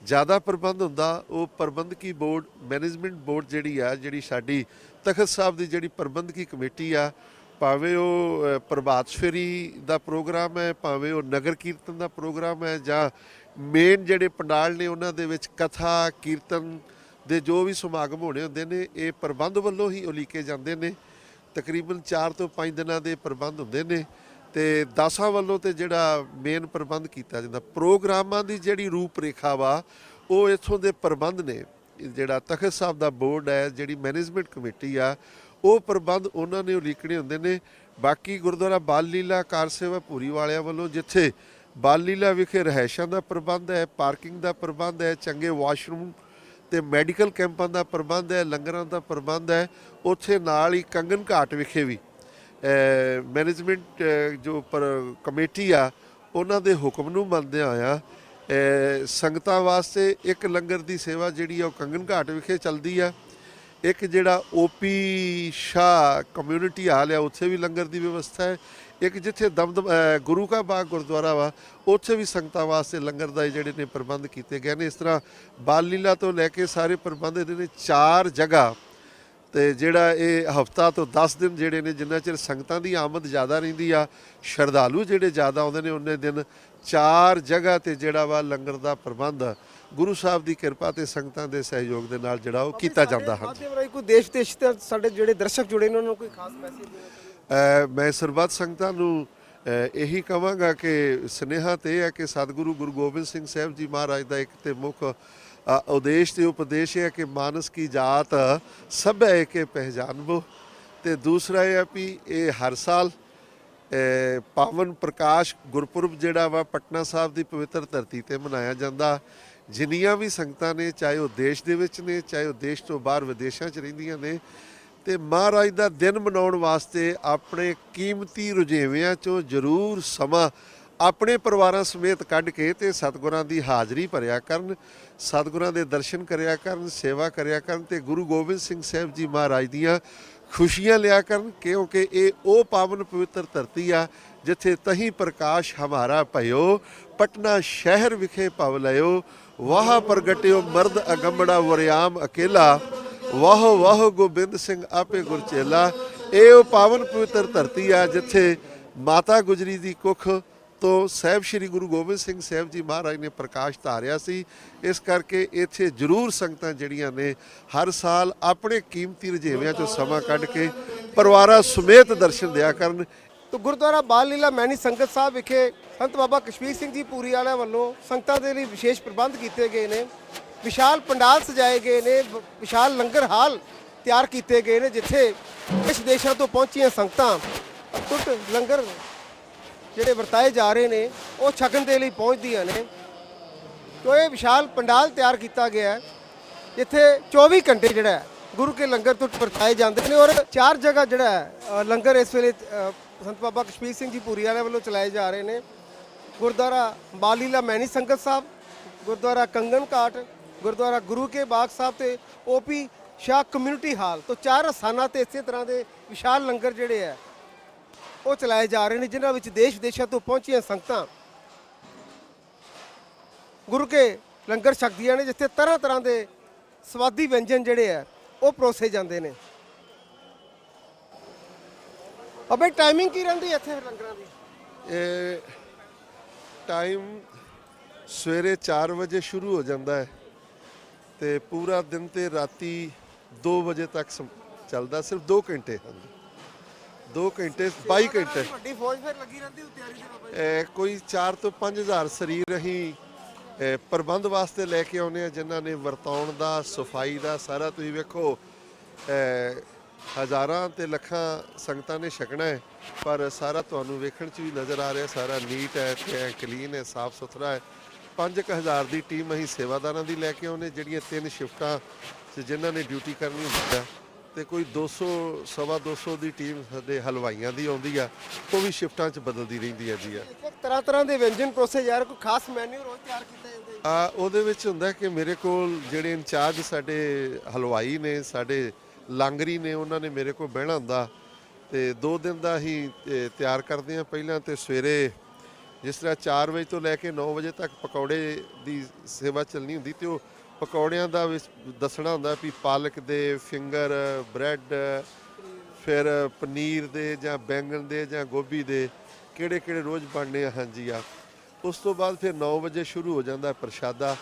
ਜ਼ਿਆਦਾ ਪ੍ਰਬੰਧ ਹੁੰਦਾ ਉਹ ਪ੍ਰਬੰਧਕੀ ਬੋਰਡ ਮੈਨੇਜਮੈਂਟ ਬੋਰਡ ਜਿਹੜੀ ਆ ਜਿਹੜੀ ਸਾਡੀ ਤਖਤ ਸਾਹਿਬ ਦੀ ਜਿਹੜੀ ਪ੍ਰਬੰਧਕੀ ਕਮੇਟੀ ਆ ਭਾਵੇਂ ਉਹ ਪ੍ਰਭਾਤ ਫੇਰੀ ਦਾ ਪ੍ਰੋਗਰਾਮ ਹੈ, ਭਾਵੇਂ ਉਹ ਨਗਰ ਕੀਰਤਨ ਦਾ ਪ੍ਰੋਗਰਾਮ ਹੈ, ਜਾਂ ਮੇਨ ਜਿਹੜੇ ਪੰਡਾਲ ਨੇ ਉਹਨਾਂ ਦੇ ਵਿੱਚ ਕਥਾ, ਕੀਰਤਨ ਦੇ ਜੋ ਵੀ ਸਮਾਗਮ ਹੋਣੇ ਹੁੰਦੇ ਨੇ, ਇਹ ਪ੍ਰਬੰਧ ਵੱਲੋਂ ਹੀ ਉਲੀਕੇ ਜਾਂਦੇ ਨੇ। ਤਕਰੀਬਨ 4 ਤੋਂ 5 ਦਿਨਾਂ ਦੇ ਪ੍ਰਬੰਧ ਹੁੰਦੇ ਨੇ ਤੇ 10 ਵੱਲੋਂ ਤੇ ਜਿਹੜਾ ਮੇਨ ਪ੍ਰਬੰਧ ਕੀਤਾ ਜਾਂਦਾ। ਪ੍ਰੋਗਰਾਮਾਂ ਦੀ ਜਿਹੜੀ ਰੂਪ ਰੇਖਾ ਵਾ, ਉਹ ਇਥੋਂ ਦੇ ਪ੍ਰਬੰਧ ਨੇ। ਜਿਹੜਾ ਤਖਤ ਸਾਹਿਬ ਦਾ ਬੋਰਡ ਹੈ, ਜਿਹੜੀ ਮੈਨੇਜਮੈਂਟ ਕਮੇਟੀ ਆ ਉਹ ਪ੍ਰਬੰਧ ਉਹਨਾਂ ਨੇ ਉਲੀਕਣੇ ਹੁੰਦੇ ਨੇ। ਬਾਕੀ ਗੁਰਦੁਆਰਾ ਬਾਲ ਲੀਲਾ ਕਾਰ ਸੇਵਾ ਪੂਰੀ ਵਾਲਿਆਂ ਵੱਲੋਂ, ਜਿੱਥੇ ਬਾਲ ਲੀਲਾ ਵਿਖੇ ਰਹਿائشਾਂ ਦਾ ਪ੍ਰਬੰਧ ਹੈ, ਪਾਰਕਿੰਗ ਦਾ ਪ੍ਰਬੰਧ ਹੈ, ਚੰਗੇ ਵਾਸ਼ਰੂਮ ਤੇ ਮੈਡੀਕਲ ਕੈਂਪਾਂ ਦਾ ਪ੍ਰਬੰਧ ਹੈ, ਲੰਗਰਾਂ ਦਾ ਪ੍ਰਬੰਧ ਹੈ, ਉੱਥੇ ਨਾਲ ਹੀ ਕੰਗਨ ਘਾਟ ਵਿਖੇ ਵੀ ਮੈਨੇਜਮੈਂਟ ਜੋ ਪਰ ਕਮੇਟੀ ਆ, ਉਹਨਾਂ ਦੇ ਹੁਕਮ ਨੂੰ ਮੰਨਦੇ ਆਇਆ ਸੰਗਤਾਂ ਵਾਸਤੇ ਇੱਕ ਲੰਗਰ ਦੀ ਸੇਵਾ ਜਿਹੜੀ ਆ ਉਹ ਕੰਗਨ ਘਾਟ ਵਿਖੇ ਚੱਲਦੀ ਆ। ਇੱਕ ਜਿਹੜਾ ਓਪੀ ਸ਼ਾ ਕਮਿਊਨਿਟੀ ਹਾਲ ਆ ਉੱਥੇ ਵੀ ਲੰਗਰ ਦੀ ਵਿਵਸਥਾ ਹੈ। ਇੱਕ ਜਿੱਥੇ ਦਮਦਮ ਗੁਰੂ ਕਾ ਬਾਗ ਗੁਰਦੁਆਰਾ ਵਾ, ਉੱਥੇ ਵੀ ਸੰਗਤਾਂ ਵਾਸਤੇ ਲੰਗਰ ਦਾ ਜਿਹੜੇ ਨੇ ਪ੍ਰਬੰਧ ਕੀਤੇ ਗਏ ਨੇ। ਇਸ ਤਰ੍ਹਾਂ ਬਾਲ ਲੀਲਾ ਤੋਂ ਲੈ ਕੇ ਸਾਰੇ ਪ੍ਰਬੰਧ ਇਹਦੇ ਨੇ ਚਾਰ ਜਗ੍ਹਾ। ਤੇ ਜਿਹੜਾ ਇਹ ਹਫਤਾ ਤੋਂ 10 ਦਿਨ ਜਿਹੜੇ ਨੇ, ਜਿੰਨਾ ਚਿਰ ਸੰਗਤਾਂ ਦੀ ਆਮਦ ਜ਼ਿਆਦਾ ਰਹਿੰਦੀ ਆ, ਸ਼ਰਧਾਲੂ ਜਿਹੜੇ ਜ਼ਿਆਦਾ ਆਉਂਦੇ ਨੇ, ਉਹਨੇ ਦਿਨ ਚਾਰ ਜਗ੍ਹਾ ਤੇ ਜਿਹੜਾ ਵਾ ਲੰਗਰ ਦਾ ਪ੍ਰਬੰਧ ਗੁਰੂ ਸਾਹਿਬ ਦੀ ਕਿਰਪਾ ਤੇ ਸੰਗਤਾਂ ਦੇ ਸਹਿਯੋਗ ਦੇ ਨਾਲ ਜਿਹੜਾ ਉਹ ਕੀਤਾ ਜਾਂਦਾ ਹੈ ਮਾਧਿਅਮ ਰਾਹੀਂ ਕੋਈ ਦੇਸ਼ ਦੇਸ਼ ਤੇ ਸਾਡੇ ਜਿਹੜੇ ਦਰਸ਼ਕ ਜੁੜੇ ਨੇ ਉਹਨਾਂ ਨੂੰ ਕੋਈ ਖਾਸ ਮੈਸੇਜ ਦੇਣਾ ਮੈਂ ਸਰਬੱਤ ਸੰਗਤਾਂ ਨੂੰ ਇਹੀ ਕਹਾਂਗਾ ਕਿ ਸਨੇਹਾ ਤੇ ਇਹ ਹੈ ਕਿ ਸਤਿਗੁਰੂ ਗੁਰੂ ਗੋਬਿੰਦ ਸਿੰਘ ਸਾਹਿਬ ਜੀ ਮਹਾਰਾਜ ਦਾ ਇੱਕ ਤੇ ਮੁੱਖ ਉਦੇਸ਼ ਤੇ ਉਪਦੇਸ਼ ਹੈ ਕਿ ਮਾਨਸ ਕੀ ਜਾਤ ਸਭ ਹੈ ਕੇ ਪਹਿਚਾਨਬੋ ਤੇ ਦੂਸਰਾ ਇਹ ਹੈ ਵੀ ਇਹ ਹਰ ਸਾਲ ਪਾਵਨ ਪ੍ਰਕਾਸ਼ ਗੁਰਪੁਰਬ ਜਿਹੜਾ ਵਾ ਪਟਨਾ ਸਾਹਿਬ ਦੀ ਪਵਿੱਤਰ ਧਰਤੀ ਤੇ ਮਨਾਇਆ ਜਾਂਦਾ। ਜਿੰਨੀਆਂ ਵੀ ਸੰਗਤਾਂ ਨੇ, ਚਾਹੇ ਉਹ ਦੇਸ਼ ਦੇ ਵਿੱਚ ਨੇ, ਚਾਹੇ ਉਹ ਦੇਸ਼ ਤੋਂ ਬਾਹਰ ਵਿਦੇਸ਼ਾਂ 'ਚ ਰਹਿੰਦੀਆਂ ਨੇ, ਤੇ ਮਹਾਰਾਜ ਦਾ ਦਿਨ ਮਨਾਉਣ ਵਾਸਤੇ ਆਪਣੇ ਕੀਮਤੀ ਰੁਝੇਵਿਆਂ 'ਚੋਂ ਜ਼ਰੂਰ ਸਮਾਂ ਆਪਣੇ ਪਰਿਵਾਰਾਂ ਸਮੇਤ ਕੱਢ ਕੇ ਤੇ ਸਤਿਗੁਰਾਂ ਦੀ ਹਾਜ਼ਰੀ ਭਰਿਆ ਕਰਨ, ਸਤਿਗੁਰਾਂ ਦੇ ਦਰਸ਼ਨ ਕਰਿਆ ਕਰਨ, ਸੇਵਾ ਕਰਿਆ ਕਰਨ ਤੇ ਗੁਰੂ ਗੋਬਿੰਦ ਸਿੰਘ ਸਾਹਿਬ ਜੀ ਮਹਾਰਾਜ ਦੀਆਂ ਖੁਸ਼ੀਆਂ ਲਿਆ ਕਰਨ, ਕਿਉਂਕਿ ਇਹ ਉਹ ਪਾਵਨ ਪਵਿੱਤਰ ਧਰਤੀ ਆ ਜਿੱਥੇ ਤਹੀਂ ਪ੍ਰਕਾਸ਼ ਹਮਾਰਾ ਭਇਓ, ਪਟਨਾ ਸ਼ਹਿਰ ਵਿਖੇ ਭਵ ਲਿਓ ਵਾਹ ਪ੍ਰਗਟਿਓ ਮਰਦ ਅਗੰਬੜਾ ਵਰਿਆਮ ਅਕੇਲਾ। ਵਾਹ ਵਾਹ ਗੋਬਿੰਦ ਸਿੰਘ ਆਪੇ ਗੁਰਚੇਲਾ ਇਹ ਉਹ ਪਾਵਨ ਪਵਿੱਤਰ ਧਰਤੀ ਆ ਜਿੱਥੇ ਮਾਤਾ ਗੁਜਰੀ ਦੀ ਕੁੱਖ ਤੋਂ ਸਾਹਿਬ ਸ੍ਰੀ ਗੁਰੂ ਗੋਬਿੰਦ ਸਿੰਘ ਸਾਹਿਬ ਜੀ ਮਹਾਰਾਜ ਨੇ ਪ੍ਰਕਾਸ਼ ਧਾਰਿਆ ਸੀ। ਇਸ ਕਰਕੇ ਇੱਥੇ ਜ਼ਰੂਰ ਸੰਗਤਾਂ ਜਿਹੜੀਆਂ ਨੇ ਹਰ ਸਾਲ ਆਪਣੇ ਕੀਮਤੀ ਰਜੇਵਿਆਂ ਚੋਂ ਸਮਾਂ ਕੱਢ ਕੇ ਪਰਿਵਾਰਾਂ ਸਮੇਤ ਦਰਸ਼ਨ ਦਿਆ ਕਰਨ। ਤੋ ਗੁਰਦੁਆਰਾ ਬਾਲ ਲੀਲਾ ਮੈਨੀ ਸੰਗਤ ਸਾਹਿਬ ਵਿਖੇ ਸੰਤ ਬਾਬਾ ਕਸ਼ਮੀਰ ਸਿੰਘ ਜੀ ਪੂਰੀ ਵਾਲਿਆਂ ਵੱਲੋਂ ਸੰਗਤਾਂ ਦੇ ਲਈ ਵਿਸ਼ੇਸ਼ ਪ੍ਰਬੰਧ ਕੀਤੇ ਗਏ ਨੇ। ਵਿਸ਼ਾਲ ਪੰਡਾਲ ਸਜਾਏ ਗਏ ਨੇ ਵਿਸ਼ਾਲ ਲੰਗਰ ਹਾਲ ਤਿਆਰ ਕੀਤੇ ਗਏ ਨੇ ਜਿੱਥੇ ਦੇਸ਼ ਦੇਸ਼ਾਂ ਤੋਂ ਪਹੁੰਚੀਆਂ ਸੰਗਤਾਂ ਟੁੱਟ ਲੰਗਰ ਜਿਹੜੇ ਵਰਤਾਏ ਜਾ ਰਹੇ ਨੇ ਉਹ ਛਕਣ ਦੇ ਲਈ ਪਹੁੰਚਦੀਆਂ ਨੇ। ਤੋ ਇਹ ਵਿਸ਼ਾਲ ਪੰਡਾਲ ਤਿਆਰ ਕੀਤਾ ਗਿਆ ਹੈ ਜਿੱਥੇ 24 ਘੰਟੇ ਜਿਹੜਾ ਗੁਰੂ ਕੇ ਲੰਗਰ ਟੁੱਟ ਵਰਤਾਏ ਜਾਂਦੇ ਨੇ ਔਰ ਚਾਰ ਜਗ੍ਹਾ ਜਿਹੜਾ ਹੈ, ਲੰਗਰ ਇਸ ਵੇਲੇ ਸੰਤ ਬਾਬਾ ਕਸ਼ਮੀਰ ਸਿੰਘ ਜੀ ਪੂਰੀ ਵਾਲਿਆਂ ਵੱਲੋਂ ਚਲਾਏ ਜਾ ਰਹੇ ਨੇ। ਗੁਰਦੁਆਰਾ ਬਾਲੀਲਾ ਮੈਨੀ ਸੰਗਤ ਸਾਹਿਬ, ਗੁਰਦੁਆਰਾ ਕੰਗਨ ਘਾਟ, ਗੁਰਦੁਆਰਾ ਗੁਰੂ ਕੇ ਬਾਗ ਸਾਹਿਬ ਤੇ ਓਪੀ ਸ਼ਾਹ ਕਮਿਊਨਿਟੀ ਹਾਲ ਤੋਂ ਚਾਰ ਸਥਾਨਾਂ ਤੇ ਇਸੇ ਤਰ੍ਹਾਂ ਦੇ ਵਿਸ਼ਾਲ ਲੰਗਰ ਜਿਹੜੇ ਹੈ ਉਹ ਚਲਾਏ ਜਾ ਰਹੇ ਨੇ, ਜਿਨ੍ਹਾਂ ਵਿੱਚ ਦੇਸ਼ ਵਿਦੇਸ਼ਾਂ ਤੋਂ ਪਹੁੰਚੀਆਂ ਸੰਗਤਾਂ ਗੁਰੂ ਕੇ ਲੰਗਰ ਛਕਦੀਆਂ ਨੇ, ਜਿੱਥੇ ਤਰ੍ਹਾਂ ਤਰ੍ਹਾਂ ਦੇ ਸਵਾਦੀ ਵਿਅੰਜਨ ਜਿਹੜੇ ਆ, ਉਹ ਪਰੋਸੇ ਜਾਂਦੇ ਨੇ। ਅਬੇ ਟਾਈਮਿੰਗ ਕੀ ਰਹਿੰਦੀ ਹੈ ਇੱਥੇ ਲੰਗਰਾਂ ਦੀ? ਇਹ ਟਾਈਮ ਸਵੇਰੇ 4 ਵਜੇ ਸ਼ੁਰੂ ਹੋ ਜਾਂਦਾ ਹੈ ਤੇ ਪੂਰਾ ਦਿਨ ਤੇ ਰਾਤੀ 2 ਵਜੇ ਤੱਕ ਸਮ- ਚੱਲਦਾ ਸਿਰਫ 2 ਘੰਟੇ ਹਨ 2 ਘੰਟੇ 22 ਘੰਟੇ। ਵੱਡੀ ਫੌਜ ਫਿਰ ਲੱਗੀ ਰਹਿੰਦੀ ਉਹ ਤਿਆਰੀ ਦੇ ਬਾਬਾ ਇਹ ਕੋਈ 4 ਤੋਂ 5000 ਸਰੀਰ ਅਸੀਂ ਇਹ ਪ੍ਰਬੰਧ ਵਾਸਤੇ ਲੈ ਕੇ ਆਉਨੇ ਆ ਜਿਨ੍ਹਾਂ ਨੇ ਵਰਤਾਉਣ ਦਾ ਸਫ਼ਾਈ ਦਾ ਸਾਰਾ ਤੁਸੀਂ ਵੇਖੋ ਇਹ ਹਜ਼ਾਰਾਂ ਤੇ ਲੱਖਾਂ ਸੰਗਤਾਂ ਨੇ ਛਕਣਾ ਹੈ ਪਰ ਸਾਰਾ ਤੁਹਾਨੂੰ ਵੇਖਣ ਚ ਵੀ ਨਜ਼ਰ ਆ ਰਿਹਾ ਸਾਰਾ ਨੀਟ ਹੈ ਤੇ ਕਲੀਨ ਹੈ ਸਾਫ਼ ਸੁਥਰਾ ਹੈ। 5000 ਦੀ ਟੀਮ ਅਸੀਂ ਸੇਵਾਦਾਰਾਂ ਦੀ ਲੈ ਕੇ ਆਉਨੇ ਜਿਹੜੀਆਂ ਤਿੰਨ ਸ਼ਿਫਟਾਂ ਜਿਨ੍ਹਾਂ ਨੇ ਡਿਊਟੀ ਕਰਨੀ ਹੁੰਦੀ ਆ। ਤੇ ਕੋਈ 200 ਸਵਾ 200 ਦੀ ਟੀਮ ਸਾਡੇ ਹਲਵਾਈਆਂ ਦੀ ਆਉਂਦੀ ਆ ਉਹ ਵੀ ਸ਼ਿਫਟਾਂ 'ਚ ਬਦਲਦੀ ਰਹਿੰਦੀ ਹੈ ਜੀ ਆ। ਤਰ੍ਹਾਂ ਤਰ੍ਹਾਂ ਦੇ ਵਿਅੰਜਨ ਪਰੋਸੇ ਰਹੇ ਕੋਈ ਖਾਸ ਮੈਨੂ ਰੋਜ਼ ਤਿਆਰ ਕੀਤਾ ਜਾਂਦਾ ਹੈ ਆ ਉਹਦੇ ਵਿੱਚ ਹੁੰਦਾ ਕਿ ਮੇਰੇ ਕੋਲ ਜਿਹੜੇ ਇੰਚਾਰਜ ਸਾਡੇ ਹਲਵਾਈ ਨੇ ਸਾਡੇ ਲਾਂਗਰੀ ਨੇ ਉਹਨਾਂ ਨੇ ਮੇਰੇ ਕੋਲ ਬਹਿਣਾ ਹੁੰਦਾ ਤੇ ਦੋ ਦਿਨ ਦਾ ਹੀ ਤਿਆਰ ਕਰਦੇ ਆ ਪਹਿਲਾਂ ਤੇ ਸਵੇਰੇ ਜਿਸ ਤਰ੍ਹਾਂ 4 ਵਜੇ ਤੋਂ ਲੈ ਕੇ 9 ਵਜੇ ਤੱਕ ਪਕੌੜੇ ਦੀ ਸੇਵਾ ਚੱਲਣੀ ਹੁੰਦੀ ਤੇ ਉਹ ਪਕੌੜਿਆਂ ਦਾ ਵਿੱਚ ਦੱਸਣਾ ਹੁੰਦਾ ਵੀ ਪਾਲਕ ਦੇ ਫਿੰਗਰ, ਬ੍ਰੈਡ, ਫਿਰ ਪਨੀਰ ਦੇ ਜਾਂ ਬੈਂਗਣ ਦੇ ਜਾਂ ਗੋਭੀ ਦੇ ਕਿਹੜੇ ਕਿਹੜੇ ਰੋਜ਼ ਬਣਨੇ ਆ, ਹਾਂਜੀ ਆ। ਉਸ ਤੋਂ ਬਾਅਦ ਫਿਰ 9 ਵਜੇ ਸ਼ੁਰੂ ਹੋ ਜਾਂਦਾ ਪ੍ਰਸ਼ਾਦਾ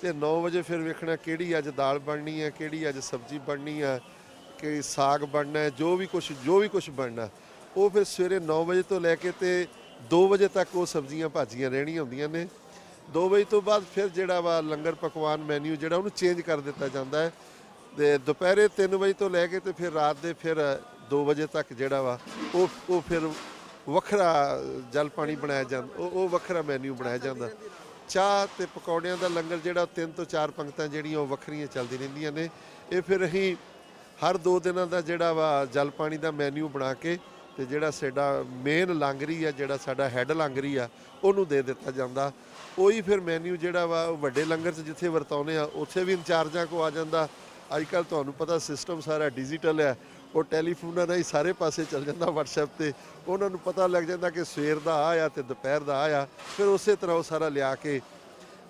ਤੇ 9 ਵਜੇ ਫਿਰ ਵੇਖਣਾ ਕਿਹੜੀ ਅੱਜ ਦਾਲ ਬਣਨੀ ਆ, ਕਿਹੜੀ ਅੱਜ ਸਬਜ਼ੀ ਬਣਨੀ ਆ। ਕਿ ਸਾਗ ਬਣਨਾ ਹੈ, ਜੋ ਵੀ ਕੁਝ ਜੋ ਵੀ ਕੁਝ ਬਣਨਾ ਉਹ ਫਿਰ ਸਵੇਰੇ 9 ਵਜੇ ਤੋਂ ਲੈ ਕੇ ਤੇ 2 ਵਜੇ ਤੱਕ ਉਹ ਸਬਜ਼ੀਆਂ ਭਾਜੀਆਂ ਰਹਿਣੀਆਂ ਹੁੰਦੀਆਂ ਨੇ। 2 ਵਜੇ ਤੋਂ ਬਾਅਦ ਫਿਰ ਜਿਹੜਾ ਵਾ ਲੰਗਰ ਪਕਵਾਨ ਮੈਨੂ ਜਿਹੜਾ ਉਹਨੂੰ ਚੇਂਜ ਕਰ ਦਿੱਤਾ ਜਾਂਦਾ ਹੈ। ਤੇ ਦੁਪਹਿਰੇ 3 ਵਜੇ ਤੋਂ ਲੈ ਕੇ ਤੇ ਫਿਰ ਰਾਤ ਦੇ ਫਿਰ 2 ਵਜੇ ਤੱਕ ਜਿਹੜਾ ਵਾ ਉਹ ਉਹ ਫਿਰ ਵੱਖਰਾ ਜਲ ਪਾਣੀ ਬਣਾਇਆ ਜਾਂਦਾ ਉਹ ਉਹ ਵੱਖਰਾ ਮੈਨੂ ਬਣਾਇਆ ਜਾਂਦਾ। ਚਾਹ ਤੇ ਪਕੌੜਿਆਂ ਦਾ ਲੰਗਰ ਜਿਹੜਾ ਤਿੰਨ ਤੋਂ ਚਾਰ ਪੰਕਤਾਂ ਜਿਹੜੀਆਂ ਉਹ ਵੱਖਰੀਆਂ ਚੱਲਦੀ ਰਹਿੰਦੀਆਂ ਨੇ। ਇਹ ਫਿਰ ਅਸੀਂ ਹਰ ਦੋ ਦਿਨਾਂ ਦਾ ਜਿਹੜਾ ਵਾ ਜਲ ਪਾਣੀ ਦਾ ਮੈਨੂ ਬਣਾ ਕੇ ਤੇ ਜਿਹੜਾ ਸਾਡਾ ਮੇਨ ਲਾਂਗਰੀ ਆ, ਜਿਹੜਾ ਸਾਡਾ ਹੈੱਡ ਲਾਂਗਰੀ ਆ, ਉਹਨੂੰ ਦੇ ਦਿੱਤਾ ਜਾਂਦਾ। ਉਹੀ ਫਿਰ ਮੈਨੂ ਜਿਹੜਾ ਵਾ, ਉਹ ਵੱਡੇ ਲੰਗਰ 'ਚ ਜਿੱਥੇ ਵਰਤਾਉਨੇ ਆ, ਉੱਥੇ ਵੀ ਇੰਚਾਰਜਾਂ ਕੋ ਆ ਜਾਂਦਾ। ਅੱਜ ਕੱਲ ਤੁਹਾਨੂੰ ਪਤਾ ਸਿਸਟਮ ਸਾਰਾ ਡਿਜੀਟਲ ਹੈ ਉਹ ਟੈਲੀਫੋਨਾਂ ਰਾਹੀਂ ਸਾਰੇ ਪਾਸੇ ਚੱਲ ਜਾਂਦਾ WhatsApp ਤੇ। ਉਹਨਾਂ ਨੂੰ ਪਤਾ ਲੱਗ ਜਾਂਦਾ ਕਿ ਸਵੇਰ ਦਾ ਆਇਆ ਤੇ ਦੁਪਹਿਰ ਦਾ ਆਇਆ। ਫਿਰ ਉਸੇ ਤਰ੍ਹਾਂ ਉਹ ਸਾਰਾ ਲਿਆ ਕੇ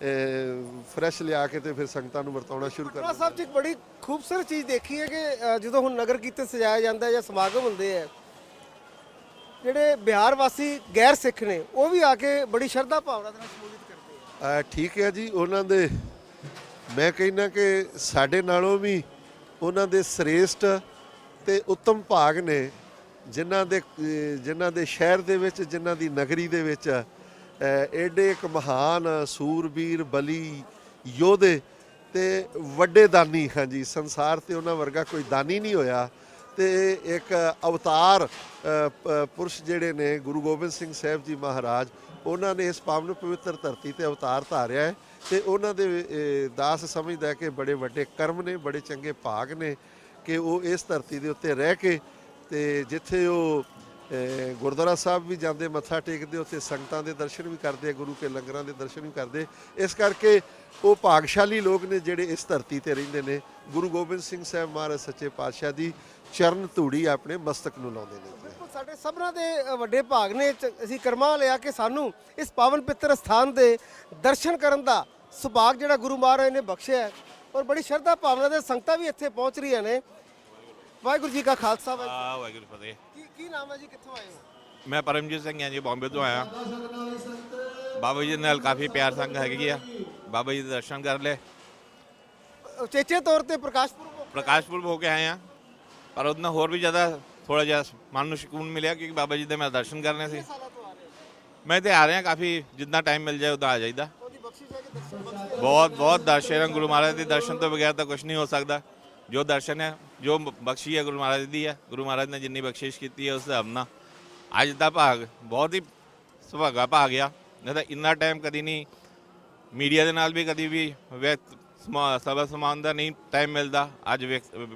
ਫਰੈਸ਼ ਲਿਆ ਕੇ ਤੇ ਫਿਰ ਸੰਗਤਾਂ ਨੂੰ ਵਰਤਾਉਣਾ ਸ਼ੁਰੂ ਕਰ ਗੁਰਦੁਆਰਾ ਸਾਹਿਬ 'ਚ ਇੱਕ ਬੜੀ ਖੂਬਸੂਰਤ ਚੀਜ਼ ਦੇਖੀ ਹੈ ਕਿ ਜਦੋਂ ਹੁਣ ਨਗਰ ਕੀਰਤਨ ਸਜਾਇਆ ਜਾਂਦਾ ਜਾਂ ਸਮਾਗਮ ਹੁੰਦੇ ਆ ਜਿਹੜੇ ਬਿਹਾਰ ਵਾਸੀ ਗੈਰ ਸਿੱਖ ਨੇ ਉਹ ਵੀ ਆ ਕੇ ਬੜੀ ਸ਼ਰਧਾ ਭਾਵਨਾ ਦੇ ਨਾਲ ਸ਼ਮੂਲੀਅਤ ਕਰਦੇ ਆ ਠੀਕ ਹੈ ਜੀ ਉਹਨਾਂ ਦੇ ਮੈਂ ਕਹਿੰਦਾ ਕਿ ਸਾਡੇ ਨਾਲੋਂ ਵੀ ਉਹਨਾਂ ਦੇ ਸ੍ਰੇਸ਼ਟ ਤੇ ਉੱਤਮ ਭਾਗ ਨੇ ਜਿਨ੍ਹਾਂ ਦੇ ਜਿਨ੍ਹਾਂ ਦੇ ਸ਼ਹਿਰ ਦੇ ਵਿੱਚ ਜਿਨ੍ਹਾਂ ਦੀ ਨਗਰੀ ਦੇ ਵਿੱਚ ਐਡੇ ਇੱਕ ਮਹਾਨ ਸੂਰਬੀਰ ਬਲੀ ਯੋਧੇ ਤੇ ਵੱਡੇ ਦਾਨੀ, ਹਾਂਜੀ, ਸੰਸਾਰ ਤੇ ਉਹਨਾਂ ਵਰਗਾ ਕੋਈ ਦਾਨੀ ਨਹੀਂ ਹੋਇਆ ਤੇ ਇੱਕ ਅਵਤਾਰ ਪ- ਪੁਰਸ਼ ਜਿਹੜੇ ਨੇ, ਗੁਰੂ ਗੋਬਿੰਦ ਸਿੰਘ ਸਾਹਿਬ ਜੀ ਮਹਾਰਾਜ, ਉਹਨਾਂ ਨੇ ਇਸ ਪਾਵਨ ਪਵਿੱਤਰ ਧਰਤੀ ਤੇ ਅਵਤਾਰ ਧਾਰਿਆ ਹੈ ਤੇ ਉਹਨਾਂ ਦੇ ਦਾਸ ਸਮਝਦਾ ਕਿ ਬੜੇ ਵੱਡੇ ਕਰਮ ਨੇ, ਬੜੇ ਚੰਗੇ ਭਾਗ ਨੇ ਕਿ ਉਹ ਇਸ ਧਰਤੀ ਦੇ ਉੱਤੇ ਰਹਿ ਕੇ ਤੇ ਜਿੱਥੇ ਉਹ ਗੁਰਦੁਆਰਾ ਸਾਹਿਬ ਵੀ ਜਾਂਦੇ, ਮੱਥਾ ਟੇਕਦੇ, ਉੱਥੇ ਸੰਗਤਾਂ ਦੇ ਦਰਸ਼ਨ ਵੀ ਕਰਦੇ, ਗੁਰੂ ਕੇ ਲੰਗਰਾਂ ਦੇ ਦਰਸ਼ਨ ਵੀ ਕਰਦੇ। ਇਸ ਕਰਕੇ ਉਹ ਭਾਗਸ਼ਾਲੀ ਲੋਕ ਨੇ ਜਿਹੜੇ ਇਸ ਧਰਤੀ ਤੇ ਰਹਿੰਦੇ ਨੇ। ਗੁਰੂ ਗੋਬਿੰਦ ਸਿੰਘ ਸਾਹਿਬ ਮਹਾਰਾਜ ਸੱਚੇ ਪਾਤਸ਼ਾਹ ਦੀ ਚਰਨ ਧੂੜੀ ਆਪਣੇ ਮਸਤਕ ਨੂੰ ਲਾਉਂਦੇ ਨੇ। ਸਾਡੇ ਸਭਨਾਂ ਦੇ ਵੱਡੇ ਭਾਗ ਨੇ। ਅਸੀਂ ਕਰਮਾ ਲਿਆ ਕਿ ਸਾਨੂੰ ਇਸ ਪਾਵਨ ਪਿੱਤਰ ਸਥਾਨ ਦੇ ਦਰਸ਼ਨ ਕਰਨ ਦਾ ਸੁਭਾਗ ਜਿਹੜਾ ਗੁਰੂ ਮਹਾਰਾਜ ਨੇ ਬਖਸ਼ਿਆ ਔਰ ਬੜੀ ਸ਼ਰਧਾ ਭਾਵਨਾ ਦੇ ਸੰਗਤਾਂ ਵੀ ਇੱਥੇ ਪਹੁੰਚ ਰਹੀਆਂ ਨੇ। ਵਾਹਿਗੁਰੂ ਜੀ ਕਾ ਖਾਲਸਾ ਵਾਹਿਗੁਰੂ ਆ ਵਾਹਿਗੁਰੂ ਫਤਿਹ। ਕੀ ਕੀ ਨਾਮ ਹੈ ਜੀ? ਕਿੱਥੋਂ ਆਏ ਹੋ? ਮੈਂ ਪਰਮਜੀਤ ਸਿੰਘ ਹਾਂ ਜੀ ਬੰਬੇ ਤੋਂ ਆਇਆ। ਬਾਬਾ ਜੀ ਨਾਲ ਕਾਫੀ ਪਿਆਰ ਸੰਗ ਹੈਗੀ ਆ। ਬਾਬਾ ਜੀ ਦੇ ਦਰਸ਼ਨ ਕਰ ਲਏ। ਉਚੇਚੇ ਤੌਰ ਤੇ ਪ੍ਰਕਾਸ਼ ਪੁਰਬ ਪ੍ਰਕਾਸ਼ਪੁਰ ਹੋ ਕੇ ਆਏ ਆ ਪਰ ਉਹਦਾਂ ਹੋਰ ਵੀ ਜ਼ਿਆਦਾ ਥੋੜਾ ਜਿਹਾ ਮਨ ਨੂੰ ਸਕੂਨ ਮਿਲਿਆ ਕਿਉਂਕਿ ਬਾਬਾ ਜੀ ਦੇ ਮੈਂ ਦਰਸ਼ਨ ਕਰਨੇ ਸੀ। ਸਾਲਾਂ ਤੋਂ ਆ ਰਹੇ ਹੋ? ਮੈਂ ਤੇ ਆ ਰਿਹਾ ਕਾਫੀ ਜਿੰਨਾ ਟਾਈਮ ਮਿਲ ਜਾਏ ਉਦਾਂ ਆ ਜਾਈਦਾ। ਉਹਦੀ ਬਖਸ਼ਿਸ਼ ਹੈ ਕਿ ਦਰਸ਼ਨ ਬਖਸ਼ਿਸ਼ ਬਹੁਤ ਬਹੁਤ ਦਰਸ਼ਨ ਗੁਰੂ ਮਹਾਰਾਜ ਦੇ ਦਰਸ਼ਨ ਤੋਂ ਬਗੈਰ ਤਾਂ ਕੁਝ ਨਹੀਂ ਹੋ ਸਕਦਾ। ਜੋ ਦਰਸ਼ਨ ਹੈ ਜੋ ਬਖਸ਼ੀ ਹੈ ਗੁਰੂ ਮਹਾਰਾਜ ਦੀ ਹੈ ਗੁਰੂ ਮਹਾਰਾਜ ਨੇ ਜਿੰਨੀ ਬਖਸ਼ਿਸ਼ ਕੀਤੀ ਹੈ ਉਸ ਹਿਸਾਬ ਨਾਲ ਅੱਜ ਦਾ ਭਾਗ ਬਹੁਤ ਹੀ ਸੁਭਾਗਾ ਭਾਗ ਆ ਨਹੀਂ ਤਾਂ ਇੰਨਾ ਟਾਈਮ ਕਦੀ ਨਹੀਂ ਮੀਡੀਆ ਦੇ ਨਾਲ ਵੀ ਕਦੀ ਵੀ ਸਭਾ ਸਮਾਨ ਦਾ ਨਹੀਂ ਟਾਈਮ ਮਿਲਦਾ ਅੱਜ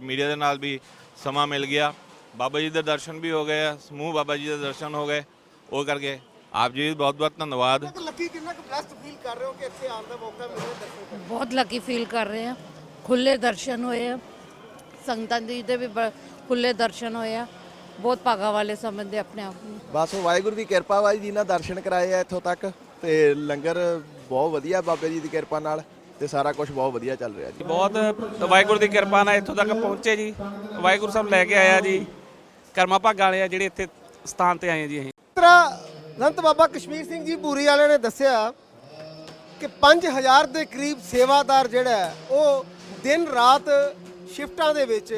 ਮੀਡੀਆ ਦੇ ਨਾਲ ਵੀ ਸਮਾਂ ਮਿਲ ਗਿਆ ਬਾਬਾ ਜੀ ਦੇ ਦਰਸ਼ਨ ਵੀ ਹੋ ਗਏ ਆ, ਸਮੂਹ ਬਾਬਾ ਜੀ ਦੇ ਦਰਸ਼ਨ ਹੋ ਗਏ ਉਹ ਕਰਕੇ ਆਪ ਜੀ ਬਹੁਤ ਬਹੁਤ ਧੰਨਵਾਦ ਲੱਕੀ ਕਿੰਨਾ ਕੁ ਬਲੈਸਡ ਫੀਲ ਕਰ ਰਹੇ ਹੋ ਕਿ ਇੱਥੇ ਆਉਣ ਦਾ ਮੌਕਾ ਮਿਲਿਆ ਦਰਸ਼ਨ ਕਰਨ ਬਹੁਤ ਲੱਕੀ ਫੀਲ ਕਰ ਰਹੇ ਆ ਖੁੱਲੇ ਦਰਸ਼ਨ ਹੋਏ ਆ ਸੰਗਤਾਂ ਦੀ ਦੇ ਵੀ ਖੁੱਲੇ ਦਰਸ਼ਨ ਹੋਏ ਆ। ਬਹੁਤ ਭਾਗਾ ਵਾਲੇ ਸਮਝਦੇ ਆਪਣੇ ਆਪ ਨੂੰ। ਬਸ ਵਾਹਿਗੁਰੂ ਦੀ ਕਿਰਪਾ ਵਾ ਜੀ ਨਾਲ ਦਰਸ਼ਨ ਕਰਾਏ ਆ ਇੱਥੋਂ ਤੱਕ। ਤੇ ਲੰਗਰ ਬਹੁਤ ਵਧੀਆ ਬਾਬੇ ਜੀ ਦੀ ਕਿਰਪਾ ਨਾਲ ਤੇ ਸਾਰਾ ਕੁਝ ਬਹੁਤ ਵਧੀਆ ਚੱਲ ਰਿਹਾ ਜੀ। ਬਹੁਤ ਵਾਹਿਗੁਰੂ ਦੀ ਕਿਰਪਾ ਨਾਲ ਇੱਥੋਂ ਤੱਕ ਪਹੁੰਚੇ ਜੀ। ਵਾਹਿਗੁਰੂ ਸਾਹਿਬ ਲੈ ਕੇ ਆਇਆ ਜੀ। ਕਰਮਾ ਭਾਗਾਂ ਵਾਲੇ ਆ ਜਿਹੜੇ ਇੱਥੇ ਸਥਾਨ ਤੇ ਆਏ ਜੀ ਅਸੀਂ। ਤਰ੍ਹਾਂ ਸੰਤ ਬਾਬਾ ਕਸ਼ਮੀਰ ਸਿੰਘ ਜੀ ਭੂਰੀ ਵਾਲੇ ਨੇ ਦੱਸਿਆ ਕਿ 5000 ਦੇ ਕਰੀਬ ਸੇਵਾਦਾਰ ਜਿਹੜਾ ਉਹ ਦਿਨ ਰਾਤ ਸ਼ਿਫਟਾਂ ਦੇ ਵਿੱਚ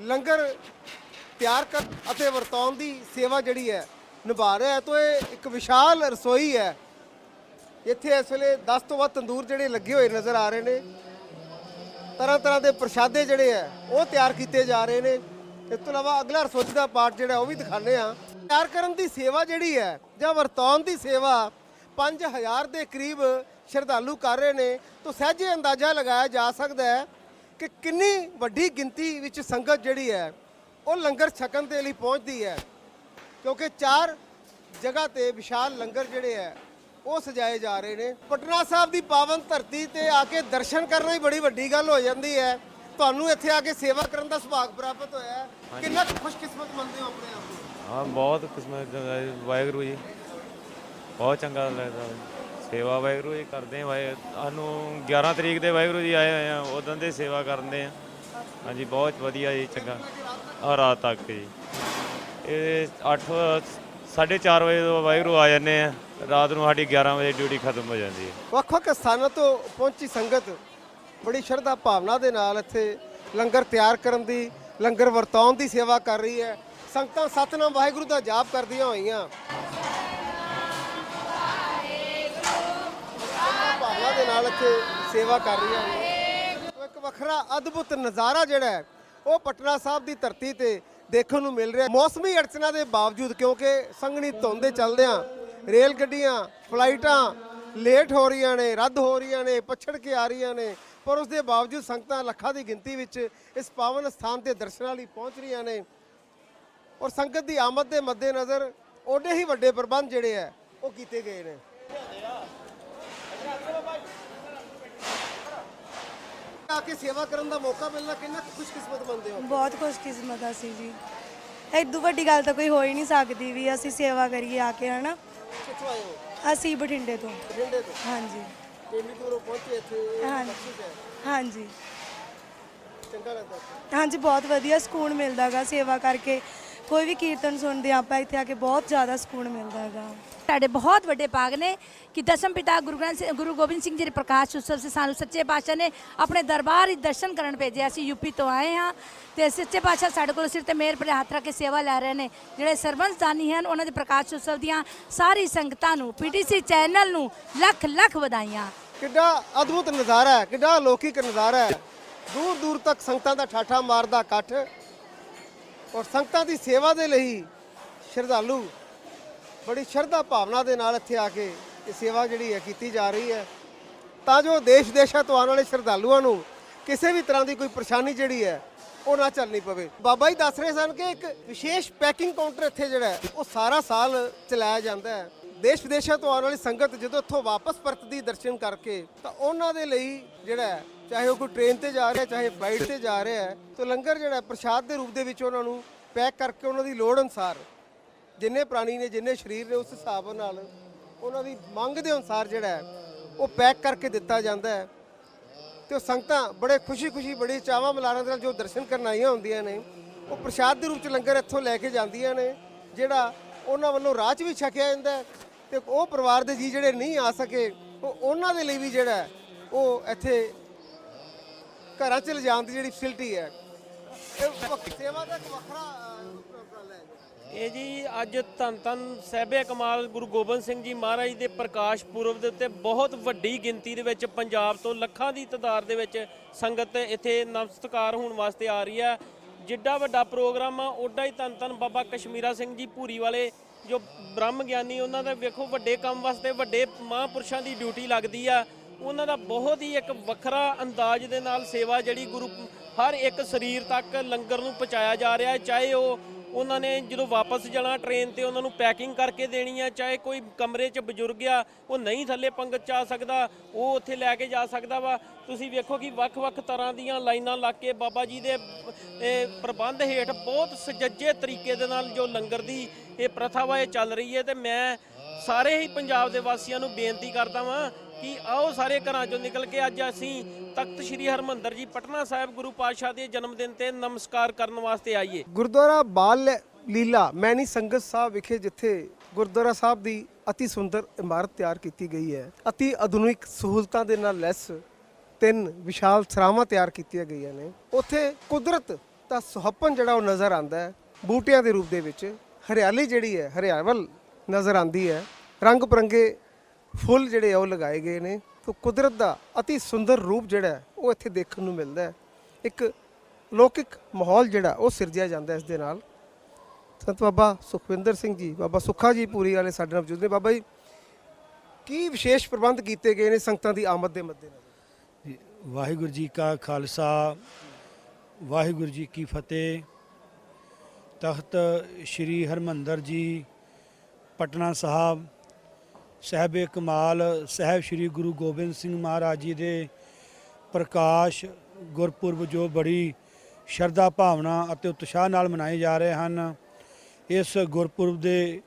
ਲੰਗਰ ਤਿਆਰ ਕਰ ਅਤੇ ਵਰਤਾਉਣ ਦੀ ਸੇਵਾ ਜਿਹੜੀ ਹੈ ਨਿਭਾ ਰਿਹਾ ਹੈ। ਤਾਂ ਇਹ ਇੱਕ ਵਿਸ਼ਾਲ ਰਸੋਈ ਹੈ। ਇੱਥੇ ਇਸ ਵੇਲੇ 10 ਤੋਂ ਵੱਧ ਤੰਦੂਰ ਜਿਹੜੇ ਲੱਗੇ ਹੋਏ ਨਜ਼ਰ ਆ ਰਹੇ ਨੇ। ਤਰ੍ਹਾਂ ਤਰ੍ਹਾਂ ਦੇ ਪ੍ਰਸ਼ਾਦੇ ਜਿਹੜੇ ਆ ਉਹ ਤਿਆਰ ਕੀਤੇ ਜਾ ਰਹੇ ਨੇ। ਇਸ ਤੋਂ ਇਲਾਵਾ ਅਗਲਾ ਰਸੋਈ ਦਾ ਪਾਰਟ ਜਿਹੜਾ, ਉਹ ਵੀ ਦਿਖਾਣੇ ਆ ਤਿਆਰ ਕਰਨ ਦੀ ਸੇਵਾ ਜਿਹੜੀ ਹੈ ਜਾਂ ਵਰਤਾਉਣ ਦੀ ਸੇਵਾ 5000 ਦੇ ਕਰੀਬ ਸ਼ਰਧਾਲੂ ਕਰ ਰਹੇ ਨੇ। ਤਾਂ ਸਹਿਜੇ ਅੰਦਾਜ਼ਾ ਲਗਾਇਆ ਜਾ ਸਕਦਾ ਹੈ ਕਿ ਕਿੰਨੀ ਵੱਡੀ ਗਿਣਤੀ ਵਿੱਚ ਸੰਗਤ ਜਿਹੜੀ ਹੈ ਉਹ ਲੰਗਰ ਛਕਣ ਦੇ ਲਈ ਪਹੁੰਚਦੀ ਹੈ। ਕਿਉਂਕਿ ਚਾਰ ਜਗ੍ਹਾ ਤੇ ਵਿਸ਼ਾਲ ਲੰਗਰ ਜਿਹੜੇ ਹੈ ਉਹ ਸਜਾਏ ਜਾ ਰਹੇ ਨੇ। ਪਟਨਾ ਸਾਹਿਬ ਦੀ ਪਾਵਨ ਧਰਤੀ ਤੇ ਆ ਕੇ ਦਰਸ਼ਨ ਕਰਨਾ ਹੀ ਬੜੀ ਵੱਡੀ ਗੱਲ ਹੋ ਜਾਂਦੀ ਹੈ। ਤੁਹਾਨੂੰ ਇੱਥੇ ਆ ਕੇ ਸੇਵਾ ਕਰਨ ਦਾ ਸੁਭਾਗ ਪ੍ਰਾਪਤ ਹੋਇਆ ਕਿੰਨਾ ਕੁ ਖੁਸ਼ਕਿਸਮਤ ਮੰਨਦੇ ਹੋ ਆਪਣੇ ਆਪ ਨੂੰ? ਹਾਂ ਬਹੁਤ ਕਿਸਮਤ ਵਾਹਿਗੁਰੂ ਜੀ ਬਹੁਤ ਚੰਗਾ ਲੱਗਦਾ। ਸੇਵਾ ਵਾਹਿਗੁਰੂ ਜੀ ਕਰਦੇ ਆ ਵਾਹਿ ਸਾਨੂੰ 11 ਤਰੀਕ ਦੇ ਵਾਹਿਗੁਰੂ ਜੀ ਆਏ ਹੋਏ ਆ ਉਦੋਂ ਦੇ ਸੇਵਾ ਕਰਦੇ ਆ ਹਾਂਜੀ, ਬਹੁਤ ਵਧੀਆ ਜੀ, ਚੰਗਾ। ਆ ਰਾਤ ਤੱਕ ਜੀ। ਇਹ 8 4:30 ਵਜੇ ਤੋਂ ਵਾਹਿਗੁਰੂ ਆ ਜਾਂਦੇ ਆ। ਰਾਤ ਨੂੰ ਸਾਡੀ 11 ਵਜੇ ਡਿਊਟੀ ਖਤਮ ਹੋ ਜਾਂਦੀ ਹੈ। ਵੱਖ-ਵੱਖ ਸਥਾਨਾਂ ਤੋਂ ਪਹੁੰਚੀ ਸੰਗਤ ਬੜੀ ਸ਼ਰਧਾ ਭਾਵਨਾ ਦੇ ਨਾਲ ਇੱਥੇ ਲੰਗਰ ਤਿਆਰ ਕਰਨ ਦੀ, ਲੰਗਰ ਵਰਤਾਉਣ ਦੀ ਸੇਵਾ ਕਰ ਰਹੀ ਹੈ। ਸੰਗਤਾਂ ਸਤਨਾਮ ਵਾਹਿਗੁਰੂ ਦਾ ਜਾਪ ਕਰਦੀਆਂ ਹੋਈਆਂ। ਨਾਲ ਇੱਥੇ ਸੇਵਾ ਕਰ ਰਹੀਆਂ ਨੇ ਇੱਕ ਵੱਖਰਾ ਅਦਭੁਤ ਨਜ਼ਾਰਾ ਜਿਹੜਾ ਹੈ, ਉਹ ਪਟਨਾ ਸਾਹਿਬ ਦੀ ਧਰਤੀ ਤੇ ਦੇਖਣ ਨੂੰ ਮਿਲ ਰਿਹਾ ਮੌਸਮੀ ਅੜਚਨਾ ਦੇ ਬਾਵਜੂਦ ਕਿਉਂਕਿ ਸੰਘਣੀ ਧੁੰਦ ਦੇ ਚੱਲਦਿਆਂ ਰੇਲ ਗੱਡੀਆਂ ਫਲਾਈਟਾਂ ਲੇਟ ਹੋ ਰਹੀਆਂ ਨੇ, ਰੱਦ ਹੋ ਰਹੀਆਂ ਨੇ, ਪਛੜ ਕੇ ਆ ਰਹੀਆਂ ਨੇ, ਪਰ ਉਸ ਦੇ ਬਾਵਜੂਦ ਸੰਗਤਾਂ ਲੱਖਾਂ ਦੀ ਗਿਣਤੀ ਵਿੱਚ ਇਸ ਪਾਵਨ ਸਥਾਨ ਤੇ ਦਰਸ਼ਨਾਂ ਲਈ ਪਹੁੰਚ ਰਹੀਆਂ ਨੇ। ਔਰ ਸੰਗਤ ਦੀ ਆਮਦ ਦੇ ਮੱਦੇਨਜ਼ਰ ਓਡੇ ਹੀ ਵੱਡੇ ਪ੍ਰਬੰਧ ਜਿਹੜੇ ਆ ਉਹ ਕੀਤੇ ਗਏ ਨੇ। ਆ ਕੇ ਸੇਵਾ ਕਰਨ ਦਾ ਮੌਕਾ ਮਿਲਣਾ ਕਿੰਨਾ ਕੁ ਖੁਸ਼ਕਿਸਮਤ ਮੰਨਦੇ ਹੋ? ਬਹੁਤ ਖੁਸ਼ਕਿਸਮਤ ਆ ਸੀ ਜੀ। ਐਦੂ ਵੱਡੀ ਗੱਲ ਤਾਂ ਕੋਈ ਹੋ ਹੀ ਨਹੀਂ ਸਕਦੀ ਵੀ ਅਸੀਂ ਸੇਵਾ ਕਰੀਏ ਆ ਕੇ ਹਨਾ? ਕਿੱਥੋਂ ਆਏ ਹੋ? ਅਸੀਂ ਬਠਿੰਡੇ ਤੋਂ। ਬਠਿੰਡੇ ਤੋਂ? ਹਾਂਜੀ। ਕਿੰਨੀ ਦੂਰੋਂ ਪਹੁੰਚੇ ਇੱਥੇ ਇਹ ਹਾਂਜੀ। ਬਖਸ਼ਿਸ਼ ਹੈ। ਹਾਂਜੀ। ਚੰਗਾ ਲੱਗਦਾ ਇੱਥੇ। ਹਾਂਜੀ ਬਹੁਤ ਵਧੀਆ ਸਕੂਨ ਮਿਲਦਾਗਾ ਸੇਵਾ ਕਰਕੇ। ਕੋਈ ਵੀ ਕੀਰਤਨ ਸੁਣਦੇ ਆਪਾਂ ਇੱਥੇ ਆ ਕੇ ਬਹੁਤ ਜ਼ਿਆਦਾ ਸਕੂਨ ਮਿਲਦਾਗਾ ਸਾਡੇ ਬਹੁਤ ਵੱਡੇ ਭਾਗ ਨੇ ਕਿ ਦਸਮ ਪਿਤਾ ਗੁਰੂ ਗ੍ਰੰਥ ਗੁਰੂ ਗੋਬਿੰਦ ਸਿੰਘ ਜੀ ਦੇ ਪ੍ਰਕਾਸ਼ ਉਤਸਵ ਸੇ ਸਾਨੂੰ ਸੱਚੇ ਪਾਤਸ਼ਾਹ ਨੇ ਆਪਣੇ ਦਰਬਾਰ ਵਿੱਚ ਦਰਸ਼ਨ ਕਰਨ ਭੇਜਿਆ। ਅਸੀਂ ਯੂਪੀ ਤੋਂ ਆਏ ਹਾਂ ਤੇ ਸੱਚੇ ਪਾਤਸ਼ਾਹ ਸਾਡੇ ਕੋਲ ਸਿਰ ਤੇ ਮੇਰ ਭਰੇ ਹੱਥ ਰੱਖ ਕੇ ਸੇਵਾ ਲੈ ਰਹੇ ਨੇ। ਜਿਹੜੇ ਸਰਬੰਸਦਾਨੀ ਹਨ, ਉਹਨਾਂ ਦੇ ਪ੍ਰਕਾਸ਼ ਉਤਸਵ ਦੀਆਂ ਸਾਰੀ ਸੰਗਤਾਂ ਨੂੰ ਪੀਟੀਸੀ ਚੈਨਲ ਨੂੰ ਲੱਖ ਲੱਖ ਵਧਾਈਆਂ। ਕਿੱਡਾ ਅਦਭੁਤ ਨਜ਼ਾਰਾ ਹੈ, ਕਿੱਡਾ ਅਲੌਕਿਕ ਨਜ਼ਾਰਾ ਹੈ। ਦੂਰ ਦੂਰ ਤੱਕ ਸੰਗਤਾਂ ਦਾ ਠਾਠਾ ਮਾਰਦਾ ਇਕੱਠ ਔਰ ਸੰਗਤਾਂ ਦੀ ਸੇਵਾ ਦੇ ਲਈ ਸ਼ਰਧਾਲੂ ਬੜੀ ਸ਼ਰਧਾ ਭਾਵਨਾ ਦੇ ਨਾਲ ਇੱਥੇ ਆ ਕੇ ਇਹ ਸੇਵਾ ਜਿਹੜੀ ਹੈ ਕੀਤੀ ਜਾ ਰਹੀ ਹੈ। ਤਾਂ ਜੋ ਦੇਸ਼ ਦੇਸ਼ਾਂ ਤੋਂ ਆਉਣ ਵਾਲੇ ਸ਼ਰਧਾਲੂਆਂ ਨੂੰ ਕਿਸੇ ਵੀ ਤਰ੍ਹਾਂ ਦੀ ਕੋਈ ਪਰੇਸ਼ਾਨੀ ਜਿਹੜੀ ਹੈ, ਉਹ ਨਾ ਚੱਲਣੀ ਪਵੇ। ਬਾਬਾ ਜੀ ਦੱਸ ਰਹੇ ਸਨ ਕਿ ਇੱਕ ਵਿਸ਼ੇਸ਼ ਪੈਕਿੰਗ ਕਾਊਂਟਰ ਇੱਥੇ ਜਿਹੜਾ ਉਹ ਸਾਰਾ ਸਾਲ ਚਲਾਇਆ ਜਾਂਦਾ ਹੈ। ਦੇਸ਼ ਵਿਦੇਸ਼ਾਂ ਤੋਂ ਆਉਣ ਵਾਲੀ ਸੰਗਤ ਜਦੋਂ ਇੱਥੋਂ ਵਾਪਸ ਪਰਤਦੀ ਦਰਸ਼ਨ ਕਰਕੇ, ਤਾਂ ਉਹਨਾਂ ਦੇ ਲਈ ਜਿਹੜਾ ਚਾਹੇ ਉਹ ਕੋਈ ਟ੍ਰੇਨ ਤੇ ਜਾ ਰਿਹਾ, ਚਾਹੇ ਫਲਾਈਟ ਤੇ ਜਾ ਰਿਹਾ ਤਾਂ ਲੰਗਰ ਜਿਹੜਾ ਪ੍ਰਸ਼ਾਦ ਦੇ ਰੂਪ ਦੇ ਵਿੱਚ ਉਹਨਾਂ ਨੂੰ ਪੈਕ ਕਰਕੇ ਉਹਨਾਂ ਦੀ ਲੋੜ ਅਨੁਸਾਰ ਜਿੰਨੇ ਪ੍ਰਾਣੀ ਨੇ, ਜਿੰਨੇ ਸਰੀਰ ਨੇ ਉਸ ਹਿਸਾਬ ਨਾਲ ਉਹਨਾਂ ਦੀ ਮੰਗ ਦੇ ਅਨੁਸਾਰ ਜਿਹੜਾ ਹੈ, ਉਹ ਪੈਕ ਕਰਕੇ ਦਿੱਤਾ ਜਾਂਦਾ ਹੈ। ਤੇ ਉਹ ਸੰਗਤਾਂ ਬੜੇ ਖੁਸ਼ੀ-ਖੁਸ਼ੀ, ਬੜੀ ਚਾਵਾਂ ਮਲਾਰਾਂ ਦੇ ਨਾਲ ਜੋ ਦਰਸ਼ਨ ਕਰਨ ਆਈਆਂ ਹੁੰਦੀਆਂ ਨੇ, ਉਹ ਪ੍ਰਸ਼ਾਦ ਦੇ ਰੂਪ ਚ ਲੰਗਰ ਇੱਥੋਂ ਲੈ ਕੇ ਜਾਂਦੀਆਂ ਨੇ, ਜਿਹੜਾ ਉਹਨਾਂ ਵੱਲੋਂ ਰਾਹ 'ਚ ਵੀ ਛਕਿਆ ਜਾਂਦਾ ਹੈ ਤੇ ਉਹ ਪਰਿਵਾਰ ਦੇ ਜੀ ਜਿਹੜੇ ਨਹੀਂ ਆ ਸਕੇ, ਉਹ ਉਹਨਾਂ ਦੇ ਲਈ ਵੀ ਜਿਹੜਾ ਉਹ ਇੱਥੇ ਘਰਾਂ 'ਚ ਲਿਜਾਣ ਦੀ ਜਿਹੜੀ ਫੈਸਿਲਿਟੀ ਹੈ। ਇਹ ਵਕ- ਸੇਵਾ ਦਾ ਇੱਕ ਵੱਖਰਾ ਇਹ ਜੀ ਅੱਜ ਧੰਨ ਧੰਨ ਸਹਿਬੇ ਕਮਾਲ ਗੁਰੂ ਗੋਬਿੰਦ ਸਿੰਘ ਜੀ ਮਹਾਰਾਜ ਦੇ ਪ੍ਰਕਾਸ਼ ਪੁਰਬ ਦੇ ਉੱਤੇ ਬਹੁਤ ਵੱਡੀ ਗਿਣਤੀ ਦੇ ਵਿੱਚ ਪੰਜਾਬ ਤੋਂ ਲੱਖਾਂ ਦੀ ਤਾਦਾਦ ਦੇ ਵਿੱਚ ਸੰਗਤ ਇੱਥੇ ਨਮਸਤਕਾਰ ਹੋਣ ਵਾਸਤੇ ਆ ਰਹੀ ਹੈ। ਜਿੱਡਾ ਵੱਡਾ ਪ੍ਰੋਗਰਾਮ ਆ, ਓਡਾ ਹੀ ਧੰਨ ਧੰਨ ਬਾਬਾ ਕਸ਼ਮੀਰਾ ਸਿੰਘ ਜੀ ਭੂਰੀ ਵਾਲੇ ਜੋ ਬ੍ਰਹਮ ਗਿਆਨੀ, ਉਹਨਾਂ ਦਾ ਵੇਖੋ ਵੱਡੇ ਕੰਮ ਵਾਸਤੇ ਵੱਡੇ ਮਹਾਂਪੁਰਸ਼ਾਂ ਦੀ ਡਿਊਟੀ ਲੱਗਦੀ ਆ। ਉਹਨਾਂ ਦਾ ਬਹੁਤ ਹੀ ਇੱਕ ਵੱਖਰਾ ਅੰਦਾਜ਼ ਦੇ ਨਾਲ ਸੇਵਾ ਜਿਹੜੀ ਗੁਰੂ ਹਰ ਇੱਕ ਸਰੀਰ ਤੱਕ ਲੰਗਰ ਨੂੰ ਪਹੁੰਚਾਇਆ ਜਾ ਰਿਹਾ ਹੈ, ਚਾਹੇ ਉਹ ਉਹਨਾਂ ਨੇ ਜਦੋਂ ਵਾਪਸ ਜਾਣਾ ਟ੍ਰੇਨ ਤੇ ਉਹਨਾਂ ਨੂੰ ਪੈਕਿੰਗ ਕਰਕੇ ਦੇਣੀ ਆ, ਚਾਹੇ ਕੋਈ ਕਮਰੇ 'ਚ ਬਜ਼ੁਰਗ ਆ, ਉਹ ਨਹੀਂ ਥੱਲੇ ਪੰਗਤ 'ਚ ਆ ਸਕਦਾ, ਉਹ ਉੱਥੇ ਲੈ ਕੇ ਜਾ ਸਕਦਾ ਵਾ। ਤੁਸੀਂ ਵੇਖੋ ਕਿ ਵੱਖ-ਵੱਖ ਤਰ੍ਹਾਂ ਦੀਆਂ ਲਾਈਨਾਂ ਲਾ ਕੇ ਬਾਬਾ ਜੀ ਦੇ ਪ੍ਰਬੰਧ ਹੇਠ ਬਹੁਤ ਸੁਚੱਜੇ ਤਰੀਕੇ ਦੇ ਨਾਲ ਜੋ ਲੰਗਰ ਦੀ ਇਹ ਪ੍ਰਥਾ ਵਾ, ਇਹ ਚੱਲ ਰਹੀ ਹੈ ਤੇ ਮੈਂ ਸਾਰੇ ਹੀ ਪੰਜਾਬ ਦੇ ਵਾਸੀਆਂ ਨੂੰ ਬੇਨਤੀ ਕਰਦਾ ਵਾਂ ਕਿ ਆਓ ਸਾਰੇ ਘਰਾਂ ਚੋਂ ਨਿਕਲ ਕੇ ਅੱਜ ਅਸੀਂ ਤਖਤ ਸ੍ਰੀ ਹਰਮੰਦਰ ਜੀ, ਪਟਨਾ ਸਾਹਿਬ ਗੁਰੂ ਪਾਤਸ਼ਾਹ ਦੇ ਜਨਮ ਦਿਨ ਤੇ ਨਮਸਕਾਰ ਕਰਨ ਵਾਸਤੇ ਆਈਏ। ਗੁਰਦੁਆਰਾ ਬਾਲ ਲੀਲਾ ਮੈਣੀ ਸੰਗਤ ਸਾਹਿਬ ਵਿਖੇ ਜਿੱਥੇ ਗੁਰਦੁਆਰਾ ਸਾਹਿਬ ਦੀ ਅਤੀ ਸੁੰਦਰ ਇਮਾਰਤ ਤਿਆਰ ਕੀਤੀ ਗਈ ਹੈ, ਅਤੀ ਆਧੁਨਿਕ ਸਹੂਲਤਾਂ ਦੇ ਨਾਲ ਲੈਸ ਤਿੰਨ ਵਿਸ਼ਾਲ ਸਰਾਵਾਂ ਤਿਆਰ ਕੀਤੀਆਂ ਗਈਆਂ ਨੇ। ਉੱਥੇ ਕੁਦਰਤ ਦਾ ਸੁਹੱਪਨ ਜਿਹੜਾ ਉਹ ਨਜ਼ਰ ਆਉਂਦਾ ਹੈ, ਬੂਟਿਆਂ ਦੇ ਰੂਪ ਦੇ ਵਿੱਚ ਹਰਿਆਲੀ ਜਿਹੜੀ ਹੈ, ਹਰਿਆਵਲ ਨਜ਼ਰ ਆਉਂਦੀ ਹੈ ਰੰਗ ਬਰੰਗੇ ਫੁੱਲ ਜਿਹੜੇ ਆ ਉਹ ਲਗਾਏ ਗਏ ਨੇ ਤਾਂ ਕੁਦਰਤ ਦਾ ਅਤੀ ਸੁੰਦਰ ਰੂਪ ਜਿਹੜਾ ਉਹ ਇੱਥੇ ਦੇਖਣ ਨੂੰ ਮਿਲਦਾ ਹੈ। ਇੱਕ ਲੋਕਿਕ ਮਾਹੌਲ ਜਿਹੜਾ, ਉਹ ਸਿਰਜਿਆ ਜਾਂਦਾ ਇਸ ਦੇ ਨਾਲ। ਸੰਤ ਬਾਬਾ ਸੁਖਵਿੰਦਰ ਸਿੰਘ ਜੀ, ਬਾਬਾ ਸੁੱਖਾ ਜੀ ਪੂਰੀ ਵਾਲੇ ਸਾਡੇ ਨਾਲ ਮੌਜੂਦ ਨੇ। ਬਾਬਾ ਜੀ, ਕੀ ਵਿਸ਼ੇਸ਼ ਪ੍ਰਬੰਧ ਕੀਤੇ ਗਏ ਨੇ ਸੰਗਤਾਂ ਦੀ ਆਮਦ ਦੇ ਮੱਦੇਨਜ਼ਰ? ਵਾਹਿਗੁਰੂ ਜੀ ਕਾ ਖਾਲਸਾ, ਵਾਹਿਗੁਰੂ ਜੀ ਕੀ ਫਤਿਹ। ਤਖਤ ਸ੍ਰੀ ਹਰਮੰਦਰ ਜੀ, ਪਟਨਾ ਸਾਹਿਬ ਸਹਿਬ ਕਮਾਲ, ਸਹਿਬ ਸ੍ਰੀ ਗੁਰੂ ਗੋਬਿੰਦ ਸਿੰਘ ਮਹਾਰਾਜ ਜੀ ਦੇ ਪ੍ਰਕਾਸ਼ ਗੁਰਪੁਰਬ ਜੋ ਬੜੀ ਸ਼ਰਧਾ ਭਾਵਨਾ ਅਤੇ ਉਤਸ਼ਾਹ ਨਾਲ ਮਨਾਏ ਜਾ ਰਹੇ ਹਨ। ਇਸ ਗੁਰਪੁਰਬ ਦੇ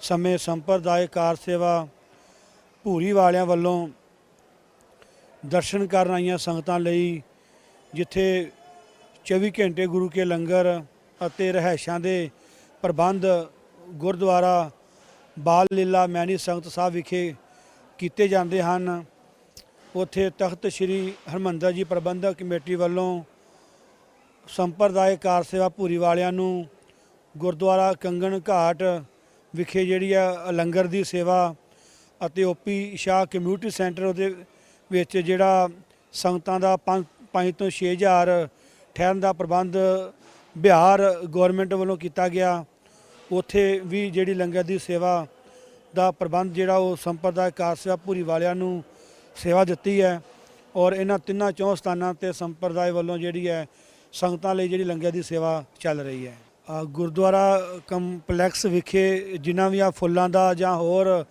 ਸਮੇਂ ਸੰਪਰਦਾਇਕ ਕਾਰ ਸੇਵਾ ਭੂਰੀ ਵਾਲਿਆਂ ਵੱਲੋਂ ਦਰਸ਼ਨ ਕਰਨ ਆਈਆਂ ਸੰਗਤਾਂ ਲਈ, ਜਿੱਥੇ 24 ਘੰਟੇ ਗੁਰੂ ਕੇ ਲੰਗਰ ਅਤੇ ਰਹਿائشਾਂ ਦੇ ਪ੍ਰਬੰਧ ਗੁਰਦੁਆਰਾ ਬਾਲ ਲੀਲਾ ਮੈਨੀ ਸੰਗਤ ਸਾਹਿਬ ਵਿਖੇ ਕੀਤੇ ਜਾਂਦੇ ਹਨ। ਉੱਥੇ ਤਖਤ ਸ੍ਰੀ ਹਰਮੰਦਰ ਜੀ ਪ੍ਰਬੰਧਕ ਕਮੇਟੀ ਵੱਲੋਂ ਸੰਪਰਦਾਇਕ ਕਾਰ ਸੇਵਾ ਭੂਰੀ ਵਾਲਿਆਂ ਨੂੰ ਗੁਰਦੁਆਰਾ ਕੰਗਣ ਘਾਟ ਵਿਖੇ ਜਿਹੜੀ ਆ ਲੰਗਰ ਦੀ ਸੇਵਾ ਅਤੇ ਓਪੀ ਸ਼ਾਹ ਕਮਿਊਨਿਟੀ ਸੈਂਟਰ ਉਹਦੇ ਵਿੱਚ ਜਿਹੜਾ ਸੰਗਤਾਂ ਦਾ 5 ਤੋਂ 6000 ਠਹਿਰਨ ਦਾ ਪ੍ਰਬੰਧ ਬਿਹਾਰ ਗਵਰਨਮੈਂਟ ਵੱਲੋਂ ਕੀਤਾ ਗਿਆ। ਉੱਥੇ ਵੀ ਜਿਹੜੀ ਲੰਗਰ ਦੀ ਸੇਵਾ ਦਾ ਪ੍ਰਬੰਧ ਜਿਹੜਾ ਉਹ ਸੰਪਰਦਾਇ ਕਾਰ ਸੇਵਾ ਭੂਰੀ ਵਾਲਿਆਂ ਨੂੰ ਸੇਵਾ ਦਿੱਤੀ ਹੈ ਔਰ ਇਹਨਾਂ ਤਿੰਨਾਂ ਚੌਂ ਸਥਾਨਾਂ ਤੇ ਸੰਪਰਦਾਇ ਵੱਲੋਂ ਜਿਹੜੀ ਹੈ ਸੰਗਤਾਂ ਲਈ ਜਿਹੜੀ ਲੰਗਰ ਦੀ ਸੇਵਾ ਚੱਲ ਰਹੀ ਹੈ। ਗੁਰਦੁਆਰਾ ਕੰਪਲੈਕਸ ਵਿਖੇ ਜਿਨ੍ਹਾਂ ਵੀ ਆ ਫੁੱਲਾਂ ਦਾ ਜਾਂ ਹੋਰ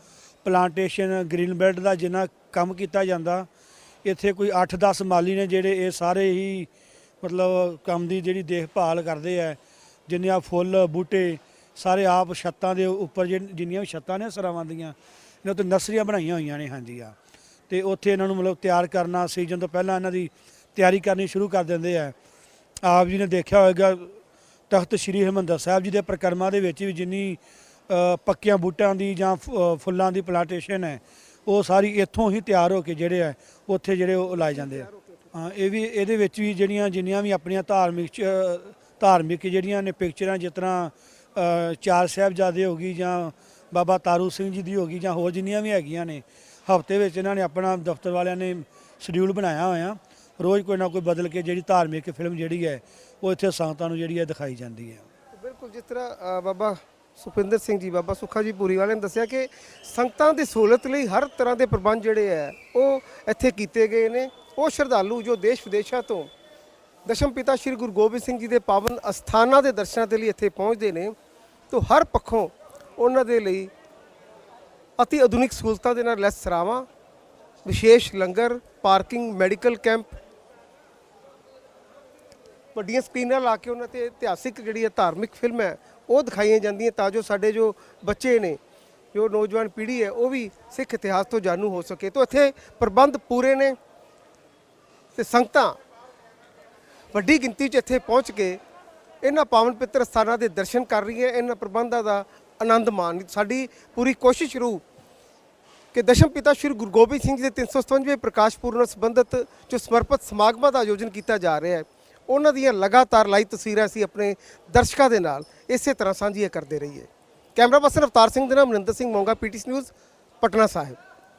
ਪਲਾਂਟੇਸ਼ਨ, ਗ੍ਰੀਨ ਬੈਲਟ ਦਾ ਜਿੰਨਾ ਕੰਮ ਕੀਤਾ ਜਾਂਦਾ, ਇੱਥੇ ਕੋਈ 8-10 ਮਾਲੀ ਨੇ ਜਿਹੜੇ ਇਹ ਸਾਰੇ ਹੀ ਮਤਲਬ ਕੰਮ ਦੀ ਜਿਹੜੀ ਦੇਖਭਾਲ ਕਰਦੇ ਆ, ਜਿੰਨੇ ਆ ਫੁੱਲ, ਬੂਟੇ ਸਾਰੇ ਆਪ ਛੱਤਾਂ ਦੇ ਉੱਪਰ ਜਿਨ- ਜਿੰਨੀਆਂ ਵੀ ਛੱਤਾਂ ਨੇ ਸਰਾਵਾਂ ਦੀਆਂ ਇਹਨਾਂ ਉੱਤੇ ਨਰਸਰੀਆਂ ਬਣਾਈਆਂ ਹੋਈਆਂ ਨੇ ਹਾਂਜੀ ਆ ਤੇ ਉੱਥੇ ਇਹਨਾਂ ਨੂੰ ਮਤਲਬ ਤਿਆਰ ਕਰਨਾ ਸੀਜ਼ਨ ਤੋਂ ਪਹਿਲਾਂ ਇਹਨਾਂ ਦੀ ਤਿਆਰੀ ਕਰਨੀ ਸ਼ੁਰੂ ਕਰ ਦਿੰਦੇ ਆ। ਆਪ ਜੀ ਨੇ ਦੇਖਿਆ ਹੋਵੇਗਾ ਤਖਤ ਸ੍ਰੀ ਹਰਿਮੰਦਰ ਸਾਹਿਬ ਜੀ ਦੇ ਪ੍ਰਕਰਮਾਂ ਦੇ ਵਿੱਚ ਵੀ ਜਿੰਨੀ ਅ, ਪੱਕੀਆਂ ਬੂਟਾਂ ਦੀ ਜਾਂ ਫ- ਅ, ਫੁੱਲਾਂ ਦੀ ਪਲਾਂਟੇਸ਼ਨ ਹੈ ਉਹ ਸਾਰੀ ਇੱਥੋਂ ਹੀ ਤਿਆਰ ਹੋ ਕੇ ਜਿਹੜੇ ਆ ਉੱਥੇ ਜਿਹੜੇ ਉਹ ਲਾਏ ਜਾਂਦੇ ਆ। ਹਾਂ ਇਹ ਵੀ ਇਹਦੇ ਵਿੱਚ ਵੀ ਜਿਹੜੀਆਂ ਜਿੰਨੀਆਂ ਵੀ ਆਪਣੀਆਂ ਧਾਰਮਿਕ ਚ- ਧਾਰਮਿਕ ਜਿਹੜੀਆਂ ਨੇ ਪਿਕਚਰਾਂ ਜਿਸ ਤਰ੍ਹਾਂ ਚਾਰ ਸਾਹਿਬਜ਼ਾਦੇ ਹੋ ਗਈ ਜਾਂ ਬਾਬਾ ਤਾਰੂ ਸਿੰਘ ਜੀ ਦੀ ਹੋ ਗਈ ਜਾਂ ਹੋਰ ਜਿੰਨੀਆਂ ਵੀ ਹੈਗੀਆਂ ਨੇ, ਹਫ਼ਤੇ ਵਿੱਚ ਇਹਨਾਂ ਨੇ ਆਪਣਾ ਦਫ਼ਤਰ ਵਾਲਿਆਂ ਨੇ ਸ਼ਡਿਊਲ ਬਣਾਇਆ ਹੋਇਆ। ਰੋਜ਼ ਕੋਈ ਨਾ ਕੋਈ ਬਦਲ ਕੇ ਜਿਹੜੀ ਧਾਰਮਿਕ ਫਿਲਮ ਜਿਹੜੀ ਹੈ, ਉਹ ਇੱਥੇ ਸੰਗਤਾਂ ਨੂੰ ਜਿਹੜੀ ਹੈ ਦਿਖਾਈ ਜਾਂਦੀ ਹੈ। ਬਿਲਕੁਲ, ਜਿਸ ਤਰ੍ਹਾਂ ਬਾਬਾ ਸੁਖਵਿੰਦਰ ਸਿੰਘ ਜੀ, ਬਾਬਾ ਸੁੱਖਾ ਜੀ ਪੂਰੀ ਵਾਲੇ ਨੇ ਦੱਸਿਆ ਕਿ ਸੰਗਤਾਂ ਦੀ ਸਹੂਲਤ ਲਈ ਹਰ ਤਰ੍ਹਾਂ ਦੇ ਪ੍ਰਬੰਧ ਜਿਹੜੇ ਹੈ, ਉਹ ਇੱਥੇ ਕੀਤੇ ਗਏ ਨੇ। ਉਹ ਸ਼ਰਧਾਲੂ ਜੋ ਦੇਸ਼ ਵਿਦੇਸ਼ਾਂ ਤੋਂ ਦਸ਼ਮ ਪਿਤਾ ਸ੍ਰੀ ਗੁਰੂ ਗੋਬਿੰਦ ਸਿੰਘ ਜੀ ਦੇ ਪਾਵਨ ਅਸਥਾਨਾਂ ਦੇ ਦਰਸ਼ਨਾਂ ਦੇ ਲਈ ਇੱਥੇ ਪਹੁੰਚਦੇ ਨੇ ਤੋਂ ਹਰ ਪੱਖੋਂ ਉਹਨਾਂ ਦੇ ਲਈ ਅਤੀ ਆਧੁਨਿਕ ਸਹੂਲਤਾਂ ਦੇ ਨਾਲ ਲੈਸ ਸਰਾਵਾਂ, ਵਿਸ਼ੇਸ਼ ਲੰਗਰ, ਪਾਰਕਿੰਗ, ਮੈਡੀਕਲ ਕੈਂਪ, ਵੱਡੀਆਂ ਸਕਰੀਨਾਂ ਲਾ ਕੇ ਉਹਨਾਂ ਤੇ ਇਤਿਹਾਸਿਕ ਜਿਹੜੀ ਹੈ ਧਾਰਮਿਕ ਫਿਲਮ ਹੈ, ਉਹ ਦਿਖਾਈਆਂ ਜਾਂਦੀਆਂ ਤਾਂ ਜੋ ਸਾਡੇ ਜੋ ਬੱਚੇ ਨੇ, ਜੋ ਨੌਜਵਾਨ ਪੀੜ੍ਹੀ ਹੈ, ਉਹ ਵੀ ਸਿੱਖ ਇਤਿਹਾਸ ਤੋਂ ਜਾਣੂ ਹੋ ਸਕੇ। ਤੋਂ ਇੱਥੇ ਪ੍ਰਬੰਧ ਪੂਰੇ ਨੇ ਤੇ ਸੰਗਤਾਂ ਵੱਡੀ ਗਿਣਤੀ 'ਚ ਇੱਥੇ ਪਹੁੰਚ ਕੇ ਇਹਨਾਂ ਪਾਵਨ ਪਿੱਤਰ ਸਥਾਨਾਂ ਦੇ ਦਰਸ਼ਨ ਕਰ ਰਹੀ ਹੈ ਇਹਨਾਂ ਪ੍ਰਬੰਧਾਂ ਦਾ ਆਨੰਦ ਮਾਣ ਸਾਡੀ ਪੂਰੀ ਕੋਸ਼ਿਸ਼ ਰਹੂ ਕਿ ਦਸ਼ਮ ਪਿਤਾ ਸ੍ਰੀ ਗੁਰੂ ਗੋਬਿੰਦ ਸਿੰਘ ਜੀ ਦੇ 357ਵੇਂ ਪ੍ਰਕਾਸ਼ ਪੁਰਬ ਨਾਲ ਸੰਬੰਧਿਤ ਜੋ ਸਮਰਪਿਤ ਸਮਾਗਮਾਂ ਦਾ ਆਯੋਜਨ ਕੀਤਾ ਜਾ ਰਿਹਾ ਹੈ, ਉਹਨਾਂ ਦੀਆਂ ਲਗਾਤਾਰ ਲਾਈਵ ਤਸਵੀਰਾਂ ਅਸੀਂ ਆਪਣੇ ਦਰਸ਼ਕਾਂ ਦੇ ਨਾਲ ਇਸੇ ਤਰ੍ਹਾਂ ਸਾਂਝੀਆਂ ਕਰਦੇ ਰਹੀਏ। ਕੈਮਰਾ ਪਰਸਨ ਅਵਤਾਰ ਸਿੰਘ ਦੇ ਨਾਲ ਮਨਿੰਦਰ ਸਿੰਘ ਮੋਂਗਾ, ਪੀਟੀਸੀ ਨਿਊਜ਼, ਪਟਨਾ ਸਾਹਿਬ।